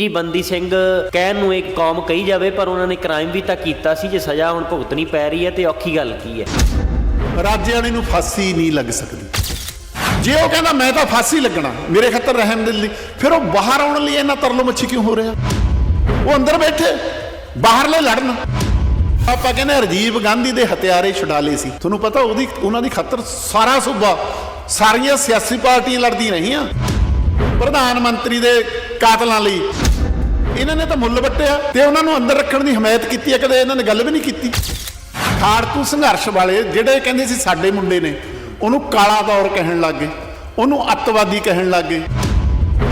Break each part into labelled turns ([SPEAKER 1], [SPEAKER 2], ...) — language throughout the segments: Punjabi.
[SPEAKER 1] ਜੀ, ਬੰਦੀ ਸਿੰਘ, ਕਹਿਣ ਨੂੰ ਇੱਕ ਕੌਮ ਕਹੀ ਜਾਵੇ, ਪਰ ਉਹਨਾਂ ਨੇ ਕ੍ਰਾਈਮ ਵੀ ਤਾਂ ਕੀਤਾ ਸੀ, ਜੇ ਸਜ਼ਾ ਹੁਣ ਭੁਗਤਣੀ ਪੈ ਰਹੀ ਹੈ ਤੇ ਔਖੀ ਗੱਲ ਕੀ ਹੈ?
[SPEAKER 2] ਰਾਜਿਆਣੀ ਨੂੰ ਫਾਂਸੀ ਨਹੀਂ ਲੱਗ ਸਕਦੀ। ਜੇ ਉਹ ਕਹਿੰਦਾ, ਮੈਂ ਤਾਂ ਫਾਂਸੀ ਲੱਗਣਾ, ਮੇਰੇ ਖੱਤਰ ਰਹਿਮ ਦਿਲ ਲਈ, ਫਿਰ ਉਹ ਬਾਹਰ ਆਉਣ ਲਈ ਇਹਨਾਂ ਤਰਲੋ ਮੱਛੀ ਕਿਉਂ ਹੋ ਰਿਹਾ? ਉਹ ਅੰਦਰ ਬੈਠੇ, ਬਾਹਰਲੇ ਲੜਨ। ਆਪਾਂ ਕਹਿੰਦੇ ਰਾਜੀਵ ਗਾਂਧੀ ਦੇ ਹਥਿਆਰੇ ਛੁਡਾ ਸੀ। ਤੁਹਾਨੂੰ ਪਤਾ ਉਹਦੀ, ਉਹਨਾਂ ਦੀ ਖਤਰ ਸਾਰਾ ਸੂਬਾ, ਸਾਰੀਆਂ ਸਿਆਸੀ ਪਾਰਟੀਆਂ ਲੜਦੀਆਂ ਰਹੀਆਂ। ਪ੍ਰਧਾਨ ਮੰਤਰੀ ਦੇ ਕਾਤਲਾਂ ਲਈ। ਇਹਨਾਂ ਨੇ ਤਾਂ ਮੁੱਲ ਵੱਟਿਆ ਤੇ ਉਹਨਾਂ ਨੂੰ ਅੰਦਰ ਰੱਖਣ ਦੀ ਹਮਾਇਤ ਕੀਤੀ ਹੈ, ਕਦੇ ਇਹਨਾਂ ਨੇ ਗੱਲ ਵੀ ਨਹੀਂ ਕੀਤੀ। ਖਾੜਕੂ ਸੰਘਰਸ਼ ਵਾਲੇ ਜਿਹੜੇ ਕਹਿੰਦੇ ਸੀ ਸਾਡੇ ਮੁੰਡੇ ਨੇ, ਉਹਨੂੰ ਕਾਲਾ ਦੌਰ ਕਹਿਣ ਲੱਗ ਗਏ, ਉਹਨੂੰ ਅੱਤਵਾਦੀ ਕਹਿਣ ਲੱਗ ਗਏ।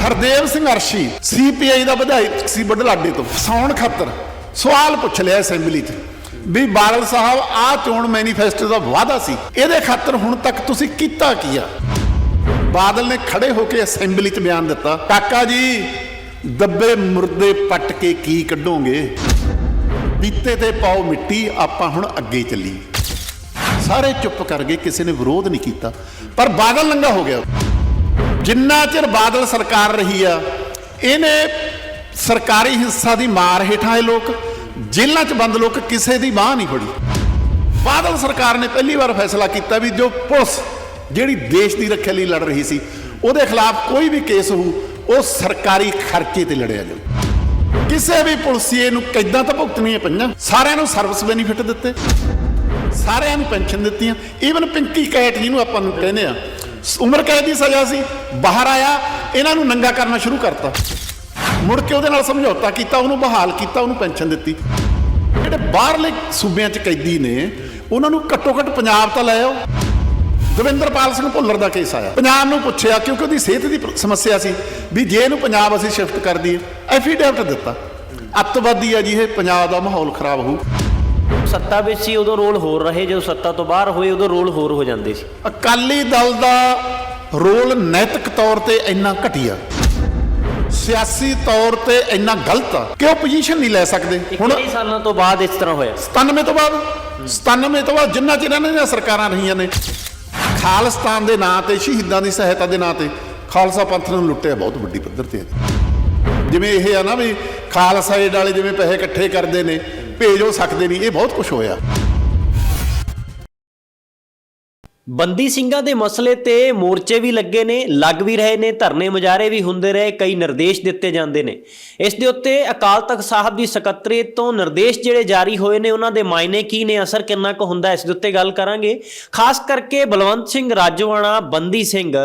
[SPEAKER 2] ਹਰਦੇਵ ਸੰਘਰਸ਼ੀ ਸੀਪੀਆਈ ਦਾ ਵਿਧਾਇਕ ਸੀ ਬਡਲਾਡੇ ਤੋਂ। ਫਸਾਉਣ ਖਾਤਰ ਸਵਾਲ ਪੁੱਛ ਲਿਆ ਅਸੈਂਬਲੀ 'ਚ ਵੀ ਬਾਦਲ ਸਾਹਿਬ, ਆਹ ਚੋਣ ਮੈਨੀਫੈਸਟੋ ਦਾ ਵਾਅਦਾ ਸੀ। ਇਹਦੇ ਖਾਤਰ ਹੁਣ ਤੱਕ ਤੁਸੀਂ ਕੀਤਾ ਕੀ ਆ? ਬਾਦਲ ਨੇ ਖੜੇ ਹੋ ਕੇ ਅਸੈਂਬਲੀ 'ਚ ਬਿਆਨ ਦਿੱਤਾ। ਕਾਕਾ ਜੀ, ਦੱਬੇ ਮੁਰਦੇ ਪੱਟ ਕੇ ਕੀ ਕੱਢੋਗੇ? ਬੀਤੇ ਤੇ ਪਾਓ ਮਿੱਟੀ, ਆਪਾਂ ਹੁਣ ਅੱਗੇ ਚੱਲੀ ਸਾਰੇ ਚੁੱਪ ਕਰ ਗਏ, ਕਿਸੇ ਨੇ ਵਿਰੋਧ ਨਹੀਂ ਕੀਤਾ। ਪਰ ਬਾਦਲ ਲੰਗਾ ਹੋ ਗਿਆ। ਜਿੰਨਾ ਚਿਰ ਬਾਦਲ ਸਰਕਾਰ ਰਹੀ ਆ, ਇਹਨੇ ਸਰਕਾਰੀ ਹਿੱਸਾ ਦੀ ਮਾਰ ਹੇਠਾਂ ਇਹ ਲੋਕ। ਜੇਲ੍ਹਾਂ 'ਚ ਬੰਦ ਲੋਕ, ਕਿਸੇ ਦੀ ਬਾਹ ਨਹੀਂ ਫੜੀ। ਬਾਦਲ ਸਰਕਾਰ ਨੇ ਪਹਿਲੀ ਵਾਰ ਫੈਸਲਾ ਕੀਤਾ ਵੀ ਜੋ ਪੁਲਿਸ ਜਿਹੜੀ ਦੇਸ਼ ਦੀ ਰੱਖਿਆ ਲਈ ਲੜ ਰਹੀ ਸੀ, ਉਹਦੇ ਖਿਲਾਫ ਕੋਈ ਵੀ ਕੇਸ ਹੋਊ, ਉਹ ਸਰਕਾਰੀ ਖਰਚੇ ਤੇ ਲੜਿਆ ਜਾਊ। ਕਿਸੇ ਵੀ ਪੁਲਸੀਏ ਨੂੰ ਕਿੱਦਾਂ ਤਾਂ ਭੁਗਤਣੀਆਂ ਪਈਆਂ? ਸਾਰਿਆਂ ਨੂੰ ਸਰਵਿਸ ਬੈਨੀਫਿਟ ਦਿੱਤੇ। ਸਾਰਿਆਂ ਨੂੰ ਪੈਨਸ਼ਨ ਦਿੱਤੀਆਂ। ਈਵਨ ਪਿੰਕੀ ਕੈਟ ਜਿਹਨੂੰ ਆਪਾਂ ਨੂੰ ਕਹਿੰਦੇ ਆ, ਉਮਰ ਕੈਦ ਦੀ ਸਜ਼ਾ ਸੀ, ਬਾਹਰ ਆਇਆ, ਇਹਨਾਂ ਨੂੰ ਨੰਗਾ ਕਰਨਾ ਸ਼ੁਰੂ ਕਰਤਾ। ਮੁੜ ਕੇ ਉਹਦੇ ਨਾਲ ਸਮਝੌਤਾ ਕੀਤਾ, ਉਹਨੂੰ ਬਹਾਲ ਕੀਤਾ, ਉਹਨੂੰ ਪੈਨਸ਼ਨ ਦਿੱਤੀ। ਜਿਹੜੇ ਬਾਹਰਲੇ ਸੂਬਿਆਂ 'ਚ ਕੈਦੀ ਨੇ, ਉਹਨਾਂ ਨੂੰ ਘੱਟੋ ਘੱਟ ਪੰਜਾਬ ਤਾਂ ਲੈ ਆਓ। ਦਵਿੰਦਰਪਾਲ ਸਿੰਘ ਭੁੱਲਰ ਦਾ ਕੇਸ ਆਇਆ। ਪੰਜਾਬ ਨੂੰ ਪੁੱਛਿਆ ਕਿਉਂਕਿ ਉਹਦੀ ਸਿਹਤ ਦੀ ਸਮੱਸਿਆ ਸੀ ਵੀ ਜੇ ਇਹਨੂੰ ਪੰਜਾਬ ਅਸੀਂ ਸ਼ਿਫਟ ਕਰ ਦਈਏ ਐਫੀਡੇਵਿਟ ਦਿੱਤਾ। ਅੱਤਵਾਦੀ ਆ ਜੀ ਇਹ ਪੰਜਾਬ ਦਾ ਮਾਹੌਲ ਖਰਾਬ ਹੋਊ।
[SPEAKER 1] ਸੱਤਾ ਵਿੱਚ ਸੀ ਉਦੋਂ ਰੋਲ ਹੋਰ ਰਹੇ ਜਦੋਂ ਸੱਤਾ ਤੋਂ ਬਾਹਰ ਹੋਏ ਉਦੋਂ ਰੋਲ ਹੋਰ ਹੋ ਜਾਂਦੇ ਸੀ।
[SPEAKER 2] ਅਕਾਲੀ ਦਲ ਦਾ ਰੋਲ ਨੈਤਿਕ ਤੌਰ ਤੇ ਇੰਨਾ ਘਟੀਆ। ਸਿਆਸੀ ਤੌਰ ਤੇ ਇੰਨਾ ਗਲਤ ਆ ਕਿ ਉਹ ਪੋਜੀਸ਼ਨ ਨਹੀਂ ਲੈ ਸਕਦੇ।
[SPEAKER 1] ਹੁਣ
[SPEAKER 2] ਹੁਣ
[SPEAKER 1] ਕਈ ਸਾਲਾਂ ਤੋਂ ਬਾਅਦ ਇਸ ਤਰ੍ਹਾਂ ਹੋਇਆ।
[SPEAKER 2] 97 ਤੋਂ ਬਾਅਦ? 97 ਤੋਂ ਬਾਅਦ ਜਿੰਨਾ ਚਿਰ ਇਹਨਾਂ ਦੀਆਂ ਸਰਕਾਰਾਂ ਰਹੀਆਂ ਨੇ ਖਾਲਿਸਤਾਨ ਦੇ ਨਾਂ ਤੇ, ਸ਼ਹੀਦਾਂ ਦੀ ਸਹਾਇਤਾ ਦੇ ਨਾਂ ਤੇ ਖਾਲਸਾ ਪੰਥ ਨੂੰ ਲੁੱਟਿਆ ਬਹੁਤ ਵੱਡੀ ਪੱਧਰ ਤੇ। ਜਿਵੇਂ ਇਹ ਆ ਨਾ ਵੀ ਖਾਲਸਾ ਏਡ ਵਾਲੇ ਜਿਵੇਂ ਪੈਸੇ ਇਕੱਠੇ ਕਰਦੇ ਨੇ, ਭੇਜ ਹੋ ਸਕਦੇ ਨਹੀਂ, ਇਹ ਬਹੁਤ ਕੁਝ ਹੋਇਆ।
[SPEAKER 1] ਬੰਦੀ ਸਿੰਘਾਂ ਦੇ ਮਸਲੇ ਤੇ ਮੋਰਚੇ ਵੀ ਲੱਗੇ ਨੇ, ਲੱਗ ਵੀ ਰਹੇ ਨੇ, ਧਰਨੇ ਮੁਜ਼ਾਹਰੇ ਵੀ ਹੁੰਦੇ ਰਹੇ, ਕਈ ਨਿਰਦੇਸ਼ ਦਿੱਤੇ ਜਾਂਦੇ ਨੇ। ਇਸ ਦੇ ਉੱਤੇ ਅਕਾਲ ਤਖਤ ਸਾਹਿਬ ਦੀ ਸਕੱਤਰੇਤ ਤੋਂ ਨਿਰਦੇਸ਼ ਜਿਹੜੇ ਜਾਰੀ ਹੋਏ ਨੇ, ਉਹਨਾਂ ਦੇ ਮਾਇਨੇ ਕੀ ਨੇ, ਅਸਰ ਕਿੰਨਾ ਕੁ ਹੁੰਦਾ, ਇਸ ਦੇ ਉੱਤੇ ਗੱਲ ਕਰਾਂਗੇ। ਖਾਸ ਕਰਕੇ ਬਲਵੰਤ ਸਿੰਘ ਰਾਜਵਾਣਾ ਬੰਦੀ ਸਿੰਘ,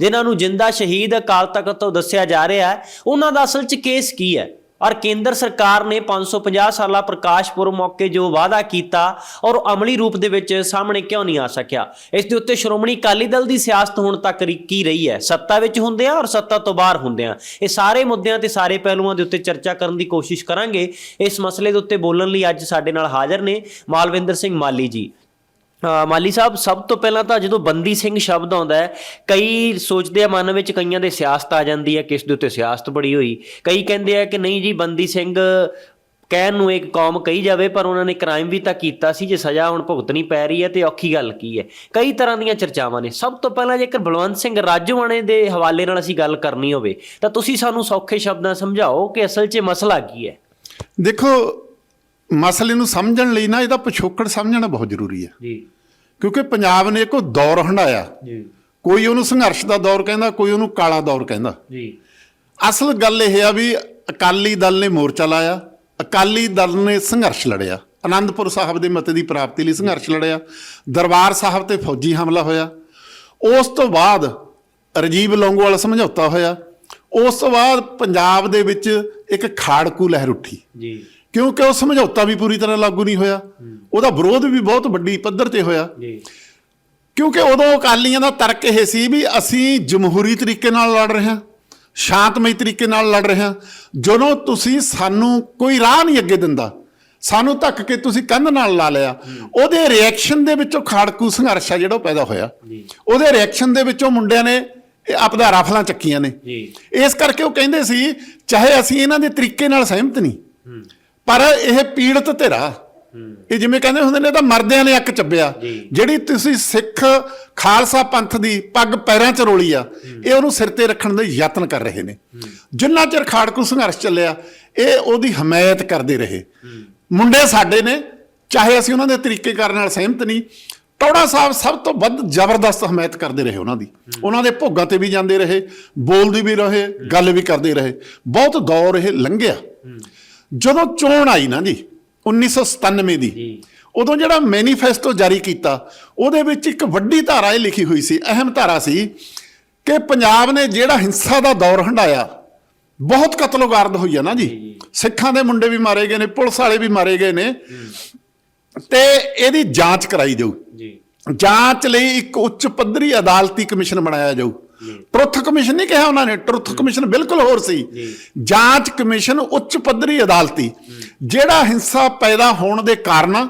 [SPEAKER 1] ਜਿਨ੍ਹਾਂ ਨੂੰ ਜਿੰਦਾ ਸ਼ਹੀਦ ਅਕਾਲ ਤਖਤ ਤੋਂ ਦੱਸਿਆ ਜਾ ਰਿਹਾ ਹੈ, ਉਹਨਾਂ ਦਾ ਅਸਲ 'ਚ ਕੇਸ ਕੀ ਹੈ? ਔਰ ਕੇਂਦਰ ਸਰਕਾਰ ਨੇ 550 ਸਾਲਾ ਪ੍ਰਕਾਸ਼ ਪੁਰਬ ਮੌਕੇ ਜੋ ਵਾਅਦਾ ਕੀਤਾ ਔਰ ਉਹ ਅਮਲੀ ਰੂਪ ਦੇ ਵਿੱਚ ਸਾਹਮਣੇ ਕਿਉਂ ਨਹੀਂ ਆ ਸਕਿਆ? ਇਸ ਦੇ ਉੱਤੇ ਸ਼੍ਰੋਮਣੀ ਅਕਾਲੀ ਦਲ ਦੀ ਸਿਆਸਤ ਹੁਣ ਤੱਕ ਕੀ ਰਹੀ ਹੈ? ਸੱਤਾ ਵਿੱਚ ਹੁੰਦੇ ਆ ਔਰ ਸੱਤਾ ਤੋਂ ਬਾਹਰ ਹੁੰਦੇ ਆ। ਇਹ ਸਾਰੇ ਮੁੱਦਿਆਂ ਤੇ ਸਾਰੇ ਪਹਿਲੂਆਂ ਦੇ ਉੱਤੇ ਚਰਚਾ ਕਰਨ ਦੀ ਕੋਸ਼ਿਸ਼ ਕਰਾਂਗੇ। ਇਸ ਮਸਲੇ ਦੇ ਉੱਤੇ ਬੋਲਣ ਲਈ ਅੱਜ ਸਾਡੇ ਨਾਲ ਹਾਜ਼ਰ ਨੇ ਮਾਲਵਿੰਦਰ ਸਿੰਘ ਮਾਲੀ ਜੀ। ਮਾਲੀ ਸਾਹਿਬ, ਸਭ ਤੋਂ ਪਹਿਲਾਂ ਤਾਂ ਜਦੋਂ ਬੰਦੀ ਸਿੰਘ ਸ਼ਬਦ ਆਉਂਦਾ ਹੈ, ਕਈ ਸੋਚਦੇ ਆ ਮਨ ਵਿੱਚ ਕਈਆਂ ਦੇ ਸਿਆਸਤ ਆ ਜਾਂਦੀ ਹੈ, ਕਿਸ ਦੇ ਉੱਤੇ ਸਿਆਸਤ ਬੜੀ ਹੋਈ। ਕਈ ਕਹਿੰਦੇ ਆ ਕਿ ਨਹੀਂ ਜੀ, ਬੰਦੀ ਸਿੰਘ ਕਹਿਣ ਨੂੰ ਇੱਕ ਕੌਮ ਕਹੀ ਜਾਵੇ, ਪਰ ਉਹਨਾਂ ਨੇ ਕ੍ਰਾਈਮ ਵੀ ਤਾਂ ਕੀਤਾ ਸੀ, ਜੇ ਸਜ਼ਾ ਹੁਣ ਭੁਗਤਣੀ ਪੈ ਰਹੀ ਹੈ ਤੇ ਔਖੀ ਗੱਲ ਕੀ ਹੈ। ਕਈ ਤਰ੍ਹਾਂ ਦੀਆਂ ਚਰਚਾਵਾਂ ਨੇ। ਸਭ ਤੋਂ ਪਹਿਲਾਂ ਜੇਕਰ ਬਲਵੰਤ ਸਿੰਘ ਰਾਜੋਆਣੇ ਦੇ ਹਵਾਲੇ ਨਾਲ ਅਸੀਂ ਗੱਲ ਕਰਨੀ ਹੋਵੇ, ਤਾਂ ਤੁਸੀਂ ਸਾਨੂੰ ਸੌਖੇ ਸ਼ਬਦਾਂ ਸਮਝਾਓ ਕਿ ਅਸਲ 'ਚ ਮਸਲਾ ਕੀ ਹੈ?
[SPEAKER 2] ਦੇਖੋ ਮਸਲੇ ਨੂੰ ਸਮਝਣ ਲਈ ਨਾ ਇਹਦਾ ਪਿਛੋਕੜ ਸਮਝਣਾ ਬਹੁਤ ਜ਼ਰੂਰੀ ਹੈ।
[SPEAKER 1] ਜੀ।
[SPEAKER 2] ਕਿਉਂਕਿ ਪੰਜਾਬ ਨੇ ਇੱਕੋ ਦੌਰ ਹੰਡਾਇਆ
[SPEAKER 1] ਜੀ।
[SPEAKER 2] ਕੋਈ ਉਹਨੂੰ ਸੰਘਰਸ਼ ਦਾ ਦੌਰ ਕਹਿੰਦਾ ਕੋਈ ਉਹਨੂੰ ਕਾਲਾ ਦੌਰ ਕਹਿੰਦਾ।
[SPEAKER 1] ਜੀ।
[SPEAKER 2] ਅਸਲ ਗੱਲ ਇਹ ਆ ਵੀ ਅਕਾਲੀ ਦਲ ਨੇ ਮੋਰਚਾ ਲਾਇਆ ਅਕਾਲੀ ਦਲ ਨੇ ਸੰਘਰਸ਼ ਲੜਿਆ। ਆਨੰਦਪੁਰ ਸਾਹਿਬ ਦੇ ਮਤੇ ਦੀ ਪ੍ਰਾਪਤੀ ਲਈ ਸੰਘਰਸ਼ ਲੜਿਆ। ਦਰਬਾਰ ਸਾਹਿਬ ਤੇ ਫੌਜੀ ਹਮਲਾ ਹੋਇਆ। ਉਸ ਤੋਂ ਬਾਅਦ ਰਜੀਵ ਲੌਂਗੋਵਾਲ ਸਮਝੌਤਾ ਹੋਇਆ। ਉਸ ਤੋਂ ਬਾਅਦ ਪੰਜਾਬ ਦੇ ਵਿੱਚ ਇੱਕ ਖਾੜਕੂ ਲਹਿਰ ਉੱਠੀ।
[SPEAKER 1] ਜੀ।
[SPEAKER 2] ਕਿਉਂਕਿ ਉਹ ਸਮਝੌਤਾ ਵੀ ਪੂਰੀ ਤਰ੍ਹਾਂ ਲਾਗੂ ਨਹੀਂ ਹੋਇਆ। ਉਹਦਾ ਵਿਰੋਧ ਵੀ ਬਹੁਤ ਵੱਡੀ ਪੱਧਰ ਤੇ ਹੋਇਆ।
[SPEAKER 1] ਜੀ।
[SPEAKER 2] ਕਿਉਂਕਿ ਉਦੋਂ ਅਕਾਲੀਆਂ ਦਾ ਤਰਕ ਇਹ ਸੀ ਵੀ ਅਸੀਂ ਜਮਹੂਰੀ ਤਰੀਕੇ ਨਾਲ ਲੜ ਰਹੇ ਹਾਂ ਸ਼ਾਂਤਮਈ ਤਰੀਕੇ ਨਾਲ ਲੜ ਰਹੇ ਹਾਂ। ਜਦੋਂ ਤੁਸੀਂ ਸਾਨੂੰ ਕੋਈ ਰਾਹ ਨਹੀਂ ਅੱਗੇ ਦਿੰਦਾ ਸਾਨੂੰ ਧੱਕ ਕੇ ਤੁਸੀਂ ਕੰਧ ਨਾਲ ਲਾ ਲਿਆ ਉਹਦੇ ਰਿਐਕਸ਼ਨ ਦੇ ਵਿੱਚੋਂ ਖਾੜਕੂ ਸੰਘਰਸ਼ ਆ ਜਿਹੜਾ ਪੈਦਾ ਹੋਇਆ। ਉਹਦੇ ਰਿਐਕਸ਼ਨ ਦੇ ਵਿੱਚੋਂ ਮੁੰਡਿਆਂ ਨੇ ਇਹ ਆਪਦਾ ਰਫਲਾਂ ਚੱਕੀਆਂ ਨੇ। ਇਸ ਕਰਕੇ ਉਹ ਕਹਿੰਦੇ ਸੀ ਚਾਹੇ ਅਸੀਂ ਇਹਨਾਂ ਦੇ ਤਰੀਕੇ ਨਾਲ ਸਹਿਮਤ ਨਹੀਂ ਪਰ ਇਹ ਪੀੜਤ ਧਿਰਾ ਇਹ ਜਿਵੇਂ ਕਹਿੰਦੇ ਹੁੰਦੇ ਨੇ ਤਾਂ ਮਰਦਿਆਂ ਨੇ ਅੱਕ ਚੱਬਿਆ। ਜਿਹੜੀ ਤੁਸੀਂ ਸਿੱਖ ਖਾਲਸਾ ਪੰਥ ਦੀ ਪੱਗ ਪੈਰਾਂ 'ਚ ਰੋਲੀ ਆ ਇਹ ਉਹਨੂੰ ਸਿਰ ਤੇ ਰੱਖਣ ਦੇ ਯਤਨ ਕਰ ਰਹੇ ਨੇ। ਜਿੰਨਾ ਚਿਰ ਖਾੜਕੂ ਸੰਘਰਸ਼ ਚੱਲਿਆ ਇਹ ਉਹਦੀ ਹਮਾਇਤ ਕਰਦੇ ਰਹੇ। ਮੁੰਡੇ ਸਾਡੇ ਨੇ ਚਾਹੇ ਅਸੀਂ ਉਹਨਾਂ ਦੇ ਤਰੀਕੇ ਕਰਨ ਨਾਲ ਸਹਿਮਤ ਨਹੀਂ ਟੌੜਾ ਸਾਹਿਬ ਸਭ ਤੋਂ ਵੱਧ ਜ਼ਬਰਦਸਤ ਹਮਾਇਤ ਕਰਦੇ ਰਹੇ ਉਹਨਾਂ ਦੀ। ਉਹਨਾਂ ਦੇ ਭੋਗਾਂ ਤੇ ਵੀ ਜਾਂਦੇ ਰਹੇ ਬੋਲਦੇ ਵੀ ਰਹੇ ਗੱਲ ਵੀ ਕਰਦੇ ਰਹੇ। ਬਹੁਤ ਦੌਰ ਇਹ ਲੰਘਿਆ। ਜਦੋਂ ਚੋਣ ਆਈ ਨਾ ਜੀ 1997 ਦੀ ਉਦੋਂ ਜਿਹੜਾ ਮੈਨੀਫੈਸਟੋ ਜਾਰੀ ਕੀਤਾ ਉਹਦੇ ਵਿੱਚ ਇੱਕ ਵੱਡੀ ਧਾਰਾ ਇਹ ਲਿਖੀ ਹੋਈ ਸੀ ਅਹਿਮ ਧਾਰਾ ਸੀ ਕਿ ਪੰਜਾਬ ਨੇ ਜਿਹੜਾ ਹਿੰਸਾ ਦਾ ਦੌਰ ਹੰਡਾਇਆ ਬਹੁਤ ਕਤਲੋਗਾਰਦ ਹੋਈ ਆ ਨਾ ਜੀ। ਸਿੱਖਾਂ ਦੇ ਮੁੰਡੇ ਵੀ ਮਾਰੇ ਗਏ ਨੇ ਪੁਲਿਸ ਵਾਲੇ ਵੀ ਮਾਰੇ ਗਏ ਨੇ। ਤੇ ਇਹਦੀ ਜਾਂਚ ਕਰਾਈ ਜਾਊ।
[SPEAKER 1] ਜੀ।
[SPEAKER 2] ਜਾਂਚ ਲਈ ਇੱਕ ਉੱਚ ਪੱਧਰੀ ਅਦਾਲਤੀ ਕਮਿਸ਼ਨ ਬਣਾਇਆ ਜਾਊ। ਟਰੁੱਥ ਕਮਿਸ਼ਨ ਨਹੀਂ ਕਿਹਾ ਉਹਨਾਂ ਨੇ ਟਰੁੱਥ ਕਮਿਸ਼ਨ ਬਿਲਕੁਲ ਹੋਰ ਸੀ। ਜਾਂਚ ਕਮਿਸ਼ਨ ਉੱਚ ਪੱਧਰੀ ਅਦਾਲਤੀ ਜਿਹੜਾ ਹਿੰਸਾ ਪੈਦਾ ਹੋਣ ਦੇ ਕਾਰਨ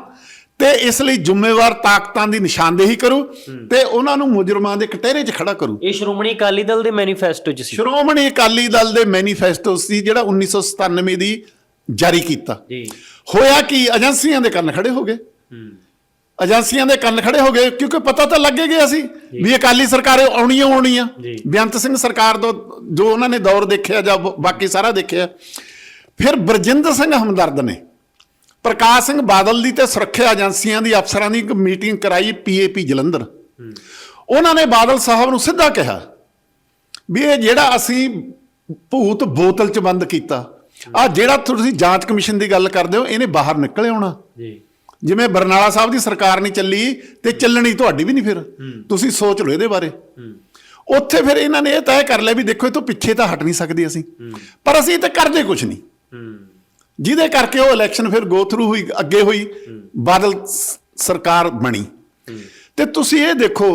[SPEAKER 2] ਤੇ ਇਸ ਲਈ ਜ਼ਿੰਮੇਵਾਰ ਤਾਕਤਾਂ ਦੀ ਨਿਸ਼ਾਨਦੇਹੀ ਕਰੂ ਤੇ ਉਹਨਾਂ ਨੂੰ ਮੁਜਰਮਾਂ ਦੇ ਕਟਹਿਰੇ 'ਚ ਖੜਾ ਕਰੂ।
[SPEAKER 1] ਇਹ ਸ਼੍ਰੋਮਣੀ ਅਕਾਲੀ ਦਲ ਦੇ ਮੈਨੀਫੈਸਟੋ 'ਚ ਸੀ।
[SPEAKER 2] ਸ਼੍ਰੋਮਣੀ ਅਕਾਲੀ ਦਲ ਦੇ ਮੈਨੀਫੈਸਟੋ ਸੀ ਜਿਹੜਾ 1997 ਦੀ ਜਾਰੀ ਕੀਤਾ।
[SPEAKER 1] ਜੀ।
[SPEAKER 2] ਹੋਇਆ ਕੀ? ਏਜੰਸੀਆਂ ਦੇ ਕੰਨ ਖੜੇ ਹੋ ਗਏ।
[SPEAKER 1] ਹੂੰ।
[SPEAKER 2] ਏਜੰਸੀਆਂ ਦੇ ਕੰਨ ਖੜੇ ਹੋ ਗਏ ਕਿਉਂਕਿ ਪਤਾ ਤਾਂ ਲੱਗੇ ਗਿਆ ਸੀ ਵੀ ਅਕਾਲੀ ਸਰਕਾਰ ਆਉਣੀ ਆਉਣੀ ਆ। ਬੇਅੰਤ ਸਿੰਘ ਸਰਕਾਰ ਤੋਂ ਜੋ ਉਹਨਾਂ ਨੇ ਦੌਰ ਦੇਖਿਆ ਜਾਂ ਬਾਕੀ ਸਾਰਾ ਦੇਖਿਆ। ਫਿਰ ਬਰਜਿੰਦਰ ਸਿੰਘ ਹਮਦਰਦ ਨੇ ਪ੍ਰਕਾਸ਼ ਸਿੰਘ ਬਾਦਲ ਦੀ ਤੇ ਸੁਰੱਖਿਆ ਏਜੰਸੀਆਂ ਦੀ ਅਫਸਰਾਂ ਦੀ ਇੱਕ ਮੀਟਿੰਗ ਕਰਾਈ ਪੀਏਪੀ ਜਲੰਧਰ। ਉਹਨਾਂ ਨੇ ਬਾਦਲ ਸਾਹਿਬ ਨੂੰ ਸਿੱਧਾ ਕਿਹਾ ਵੀ ਇਹ ਜਿਹੜਾ ਅਸੀਂ ਭੂਤ ਬੋਤਲ ਚ ਬੰਦ ਕੀਤਾ ਆ ਜਿਹੜਾ ਤੁਸੀਂ ਜਾਂਚ ਕਮਿਸ਼ਨ ਦੀ ਗੱਲ ਕਰਦੇ ਹੋ ਇਹਨੇ ਬਾਹਰ ਨਿਕਲ ਆਉਣਾ
[SPEAKER 1] ਜੀ।
[SPEAKER 2] ਜਿਵੇਂ ਬਰਨਾਲਾ ਸਾਹਿਬ ਦੀ ਸਰਕਾਰ ਨਹੀਂ ਚੱਲੀ ਤੇ ਚੱਲਣੀ ਤੁਹਾਡੀ ਵੀ ਨਹੀਂ ਫਿਰ। ਤੁਸੀਂ ਸੋਚ ਲਓ ਇਹਦੇ ਬਾਰੇ। ਉੱਥੇ ਫਿਰ ਇਹਨਾਂ ਨੇ ਇਹ ਤੈਅ ਕਰ ਲਿਆ ਵੀ ਦੇਖੋ ਇਹ ਤੋਂ ਪਿੱਛੇ ਤਾਂ ਹਟ ਨਹੀਂ ਸਕਦੇ ਅਸੀਂ। ਪਰ ਅਸੀਂ ਤਾਂ ਕਰਦੇ ਕੁਝ ਨਹੀਂ। ਜਿਹਦੇ ਕਰਕੇ ਉਹ ਇਲੈਕਸ਼ਨ ਫਿਰ ਗੋ ਥਰੂ ਹੋਈ ਅੱਗੇ ਹੋਈ ਬਾਦਲ ਸਰਕਾਰ ਬਣੀ। ਤੇ ਤੁਸੀਂ ਇਹ ਦੇਖੋ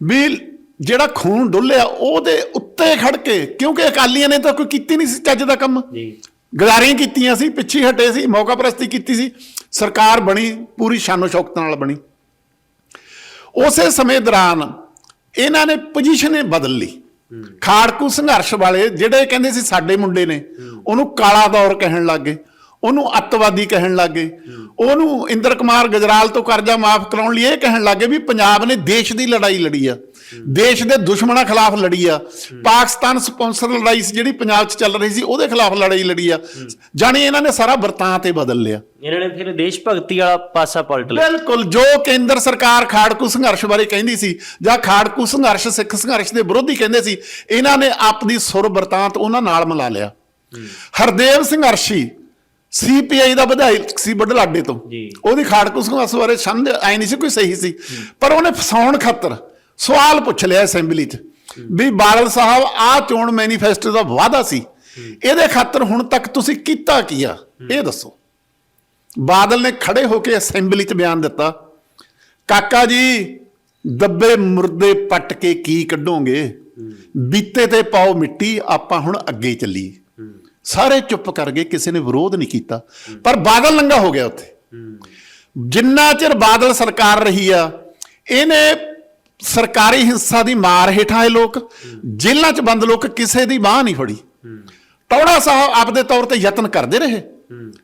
[SPEAKER 2] ਵੀ ਜਿਹੜਾ ਖੂਨ ਡੁੱਲਿਆ ਉਹਦੇ ਉੱਤੇ ਖੜ ਕੇ ਕਿਉਂਕਿ ਅਕਾਲੀਆਂ ਨੇ ਤਾਂ ਕੋਈ ਕੀਤੀ ਨਹੀਂ ਸੀ ਚੱਜ ਦਾ ਕੰਮ।
[SPEAKER 1] ਜੀ
[SPEAKER 2] ਗਦਾਰੀਆਂ ਕੀਤੀਆਂ ਸੀ ਪਿੱਛੇ ਹਟੇ ਸੀ ਮੌਕਾ ਪ੍ਰਸਤੀ ਕੀਤੀ ਸੀ ਸਰਕਾਰ ਬਣੀ ਪੂਰੀ ਸ਼ਾਨੋ ਸ਼ੌਕਤ ਨਾਲ ਬਣੀ। ਉਸੇ ਸਮੇਂ ਦੌਰਾਨ ਇਹਨਾਂ ਨੇ ਪੋਜੀਸ਼ਨ ਹੀ ਬਦਲ ਲਈ। ਖਾੜਕੂ ਸੰਘਰਸ਼ ਵਾਲੇ ਜਿਹੜੇ ਕਹਿੰਦੇ ਸੀ ਸਾਡੇ ਮੁੰਡੇ ਨੇ ਉਹਨੂੰ ਕਾਲਾ ਦੌਰ ਕਹਿਣ ਲੱਗੇ ਉਹਨੂੰ ਅੱਤਵਾਦੀ ਕਹਿਣ ਲੱਗੇ ਉਹਨੂੰ ਇੰਦਰ ਕੁਮਾਰ ਗਜਰਾਲ ਤੋਂ ਕਰਜ਼ਾ ਮਾਫ ਕਰਾਉਣ ਲਈ ਇਹ ਕਹਿਣ ਲੱਗੇ ਵੀ ਪੰਜਾਬ ਨੇ ਦੇਸ਼ ਦੀ ਲੜਾਈ ਲੜੀ ਆ। ਦੇਸ਼ ਦੇ ਦੁਸ਼ਮਣਾਂ ਖਿਲਾਫ ਲੜੀ ਆ। ਪਾਕਿਸਤਾਨ ਸਪਾਂਸਰ ਲੜਾਈ ਸੀ ਜਿਹੜੀ ਪੰਜਾਬ 'ਚ ਚੱਲ ਰਹੀ ਸੀ ਉਹਦੇ ਖਿਲਾਫ ਲੜਾਈ ਲੜੀ ਆ। ਜਾਣੀ ਇਹਨਾਂ ਨੇ ਸਾਰਾ ਵਰਤਾਂਤ ਹੀ ਬਦਲ ਲਿਆ।
[SPEAKER 1] ਇਹਨਾਂ ਨੇ ਫਿਰ ਦੇਸ਼ ਭਗਤੀ ਵਾਲਾ ਪਾਸਾ ਪਲਟ ਲਿਆ।
[SPEAKER 2] ਬਿਲਕੁਲ ਜੋ ਕੇਂਦਰ ਸਰਕਾਰ ਖਾੜਕੂ ਸੰਘਰਸ਼ ਬਾਰੇ ਕਹਿੰਦੀ ਸੀ ਜਾਂ ਖਾੜਕੂ ਸੰਘਰਸ਼ ਸਿੱਖ ਸੰਘਰਸ਼ ਦੇ ਵਿਰੋਧੀ ਕਹਿੰਦੇ ਸੀ ਇਹਨਾਂ ਨੇ ਆਪਦੀ ਸੁਰ ਵਰਤਾਂਤ ਉਹਨਾਂ ਨਾਲ ਮਿਲਾ ਲਿਆ। ਹਰਦੇਵ ਸੰਘਰਸ਼ੀ ਸੀਪੀਆਈ ਦਾ ਵਿਧਾਇਕ ਸੀ ਬਡਲਾਡੇ ਤੋਂ। ਉਹਦੀ ਖਾੜਕੂ ਸੰਘਰਸ਼ ਬਾਰੇ ਸੰਦ ਆਈ ਨਹੀਂ ਸੀ ਕੋਈ ਸਹੀ ਸੀ। ਪਰ ਉਹਨੇ ਫਸਾਉਣ ਖਾਤਰ ਸਵਾਲ ਪੁੱਛ ਲਿਆ ਅਸੈਂਬਲੀ 'ਚ ਵੀ ਬਾਦਲ ਸਾਹਿਬ ਆਹ ਚੋਣ ਮੈਨੀਫੈਸਟੋ ਦਾ ਵਾਅਦਾ ਸੀ। ਇਹਦੇ ਖਾਤਰ ਹੁਣ ਤੱਕ ਤੁਸੀਂ ਕੀਤਾ ਕੀ ਆ? ਇਹ ਦੱਸੋ। ਬਾਦਲ ਨੇ ਖੜੇ ਹੋ ਕੇ ਅਸੈਂਬਲੀ 'ਚ ਬਿਆਨ ਦਿੱਤਾ ਕਾਕਾ ਜੀ ਦੱਬੇ ਮੁਰਦੇ ਪੱਟ ਕੇ ਕੀ ਕੱਢੋਗੇ? ਬੀਤੇ ਤੇ ਪਾਓ ਮਿੱਟੀ ਆਪਾਂ ਹੁਣ ਅੱਗੇ ਚੱਲੀਏ। ਸਾਰੇ ਚੁੱਪ ਕਰ ਗਏ, ਕਿਸੇ ਨੇ ਵਿਰੋਧ ਨਹੀਂ ਕੀਤਾ। ਪਰ ਬਾਦਲ ਲੰਗਾ ਹੋ ਗਿਆ ਉੱਥੇ। ਜਿੰਨਾ ਚਿਰ ਬਾਦਲ ਸਰਕਾਰ ਰਹੀ ਆ, ਇਹਨੇ ਸਰਕਾਰੀ ਹਿੰਸਾ ਦੀ ਮਾਰ ਹੇਠਾਂ ਇਹ ਲੋਕ। ਜੇਲ੍ਹਾਂ 'ਚ ਬੰਦ ਲੋਕ ਕਿਸੇ ਦੀ ਬਾਹ ਨਹੀਂ ਫੜੀ। ਟੌੜਾ ਸਾਹਿਬ ਆਪਦੇ ਤੌਰ ਤੇ ਯਤਨ ਕਰਦੇ ਰਹੇ।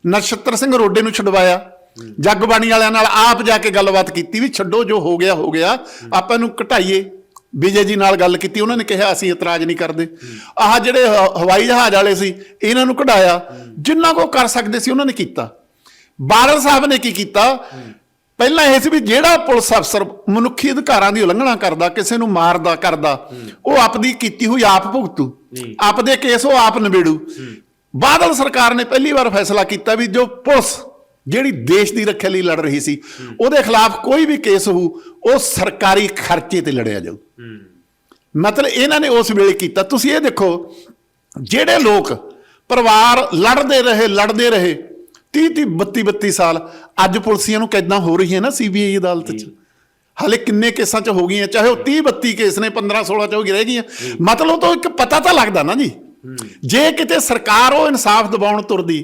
[SPEAKER 2] ਨਛੱਤਰ ਸਿੰਘ ਰੋਡੇ ਨੂੰ ਛਡਵਾਇਆ। ਜਗਬਾਣੀ ਵਾਲਿਆਂ ਨਾਲ ਆਪ ਜਾ ਕੇ ਗੱਲਬਾਤ ਕੀਤੀ ਵੀ ਛੱਡੋ, ਜੋ ਹੋ ਗਿਆ ਹੋ ਗਿਆ। ਆਪਾਂ ਨੂੰ ਘਟਾਈਏ। ਵਿਜੇ ਜੀ ਨਾਲ ਗੱਲ ਕੀਤੀ ਉਹਨਾਂ ਨੇ ਕਿਹਾ ਅਸੀਂ ਇਤਰਾਜ਼ ਨਹੀਂ ਕਰਦੇ। ਆਹ ਜਿਹੜੇ ਹ- ਹਵਾਈ ਜਹਾਜ਼ ਵਾਲੇ ਸੀ ਇਹਨਾਂ ਨੂੰ ਕਢਾਇਆ। ਜਿੰਨਾ ਕੋ ਕਰ ਸਕਦੇ ਸੀ ਉਹਨਾਂ ਨੇ ਕੀਤਾ। ਬਾਦਲ ਸਾਹਿਬ ਨੇ ਕੀ ਕੀਤਾ? ਪਹਿਲਾਂ ਇਹ ਸੀ ਵੀ ਜਿਹੜਾ ਪੁਲਿਸ ਅਫਸਰ ਮਨੁੱਖੀ ਅਧਿਕਾਰਾਂ ਦੀ ਉਲੰਘਣਾ ਕਰਦਾ ਕਿਸੇ ਨੂੰ ਮਾਰਦਾ ਕਰਦਾ ਉਹ ਆਪਦੀ ਕੀਤੀ ਹੋਈ ਆਪ ਭੁਗਤੂ।
[SPEAKER 1] ਜੀ।
[SPEAKER 2] ਆਪਦੇ ਕੇਸ ਉਹ ਆਪ ਨਿਬੇੜੂ। ਬਾਦਲ ਸਰਕਾਰ ਨੇ ਪਹਿਲੀ ਵਾਰ ਫੈਸਲਾ ਕੀਤਾ ਵੀ ਜੋ ਪੁਲਿਸ ਜਿਹੜੀ ਦੇਸ਼ ਦੀ ਰੱਖਿਆ ਲਈ ਲੜ ਰਹੀ ਸੀ ਉਹਦੇ ਖਿਲਾਫ ਕੋਈ ਵੀ ਕੇਸ ਹੋਊ ਉਹ ਸਰਕਾਰੀ ਖਰਚੇ ਤੇ ਲੜਿਆ ਜਾਊ। ਮਤਲਬ ਇਹਨਾਂ ਨੇ ਉਸ ਵੇਲੇ ਕੀਤਾ। ਤੁਸੀਂ ਇਹ ਦੇਖੋ ਜਿਹੜੇ ਲੋਕ ਪਰਿਵਾਰ ਲੜਦੇ ਰਹੇ ਲੜਦੇ ਰਹੇ 30 30 32 32 ਸਾਲ ਅੱਜ ਪੁਲਸੀਆਂ ਨੂੰ ਕੈਦਾਂ ਹੋ ਰਹੀਆਂ ਨਾ ਸੀਬੀਆਈ ਅਦਾਲਤ 'ਚ? ਹਾਲੇ ਕਿੰਨੇ ਕੇਸਾਂ 'ਚ ਹੋ ਗਈਆਂ ਚਾਹੇ ਉਹ 30 32 ਕੇਸ ਨੇ 15 16 'ਚ ਹੋ ਗਈ ਰਹਿ ਗਈਆਂ। ਮਤਲਬ ਤੋਂ ਇੱਕ ਪਤਾ ਤਾਂ ਲੱਗਦਾ ਨਾ ਜੀ। ਜੇ ਕਿਤੇ ਸਰਕਾਰ ਉਹ ਇਨਸਾਫ ਦਿਵਾਉਣ ਤੁਰਦੀ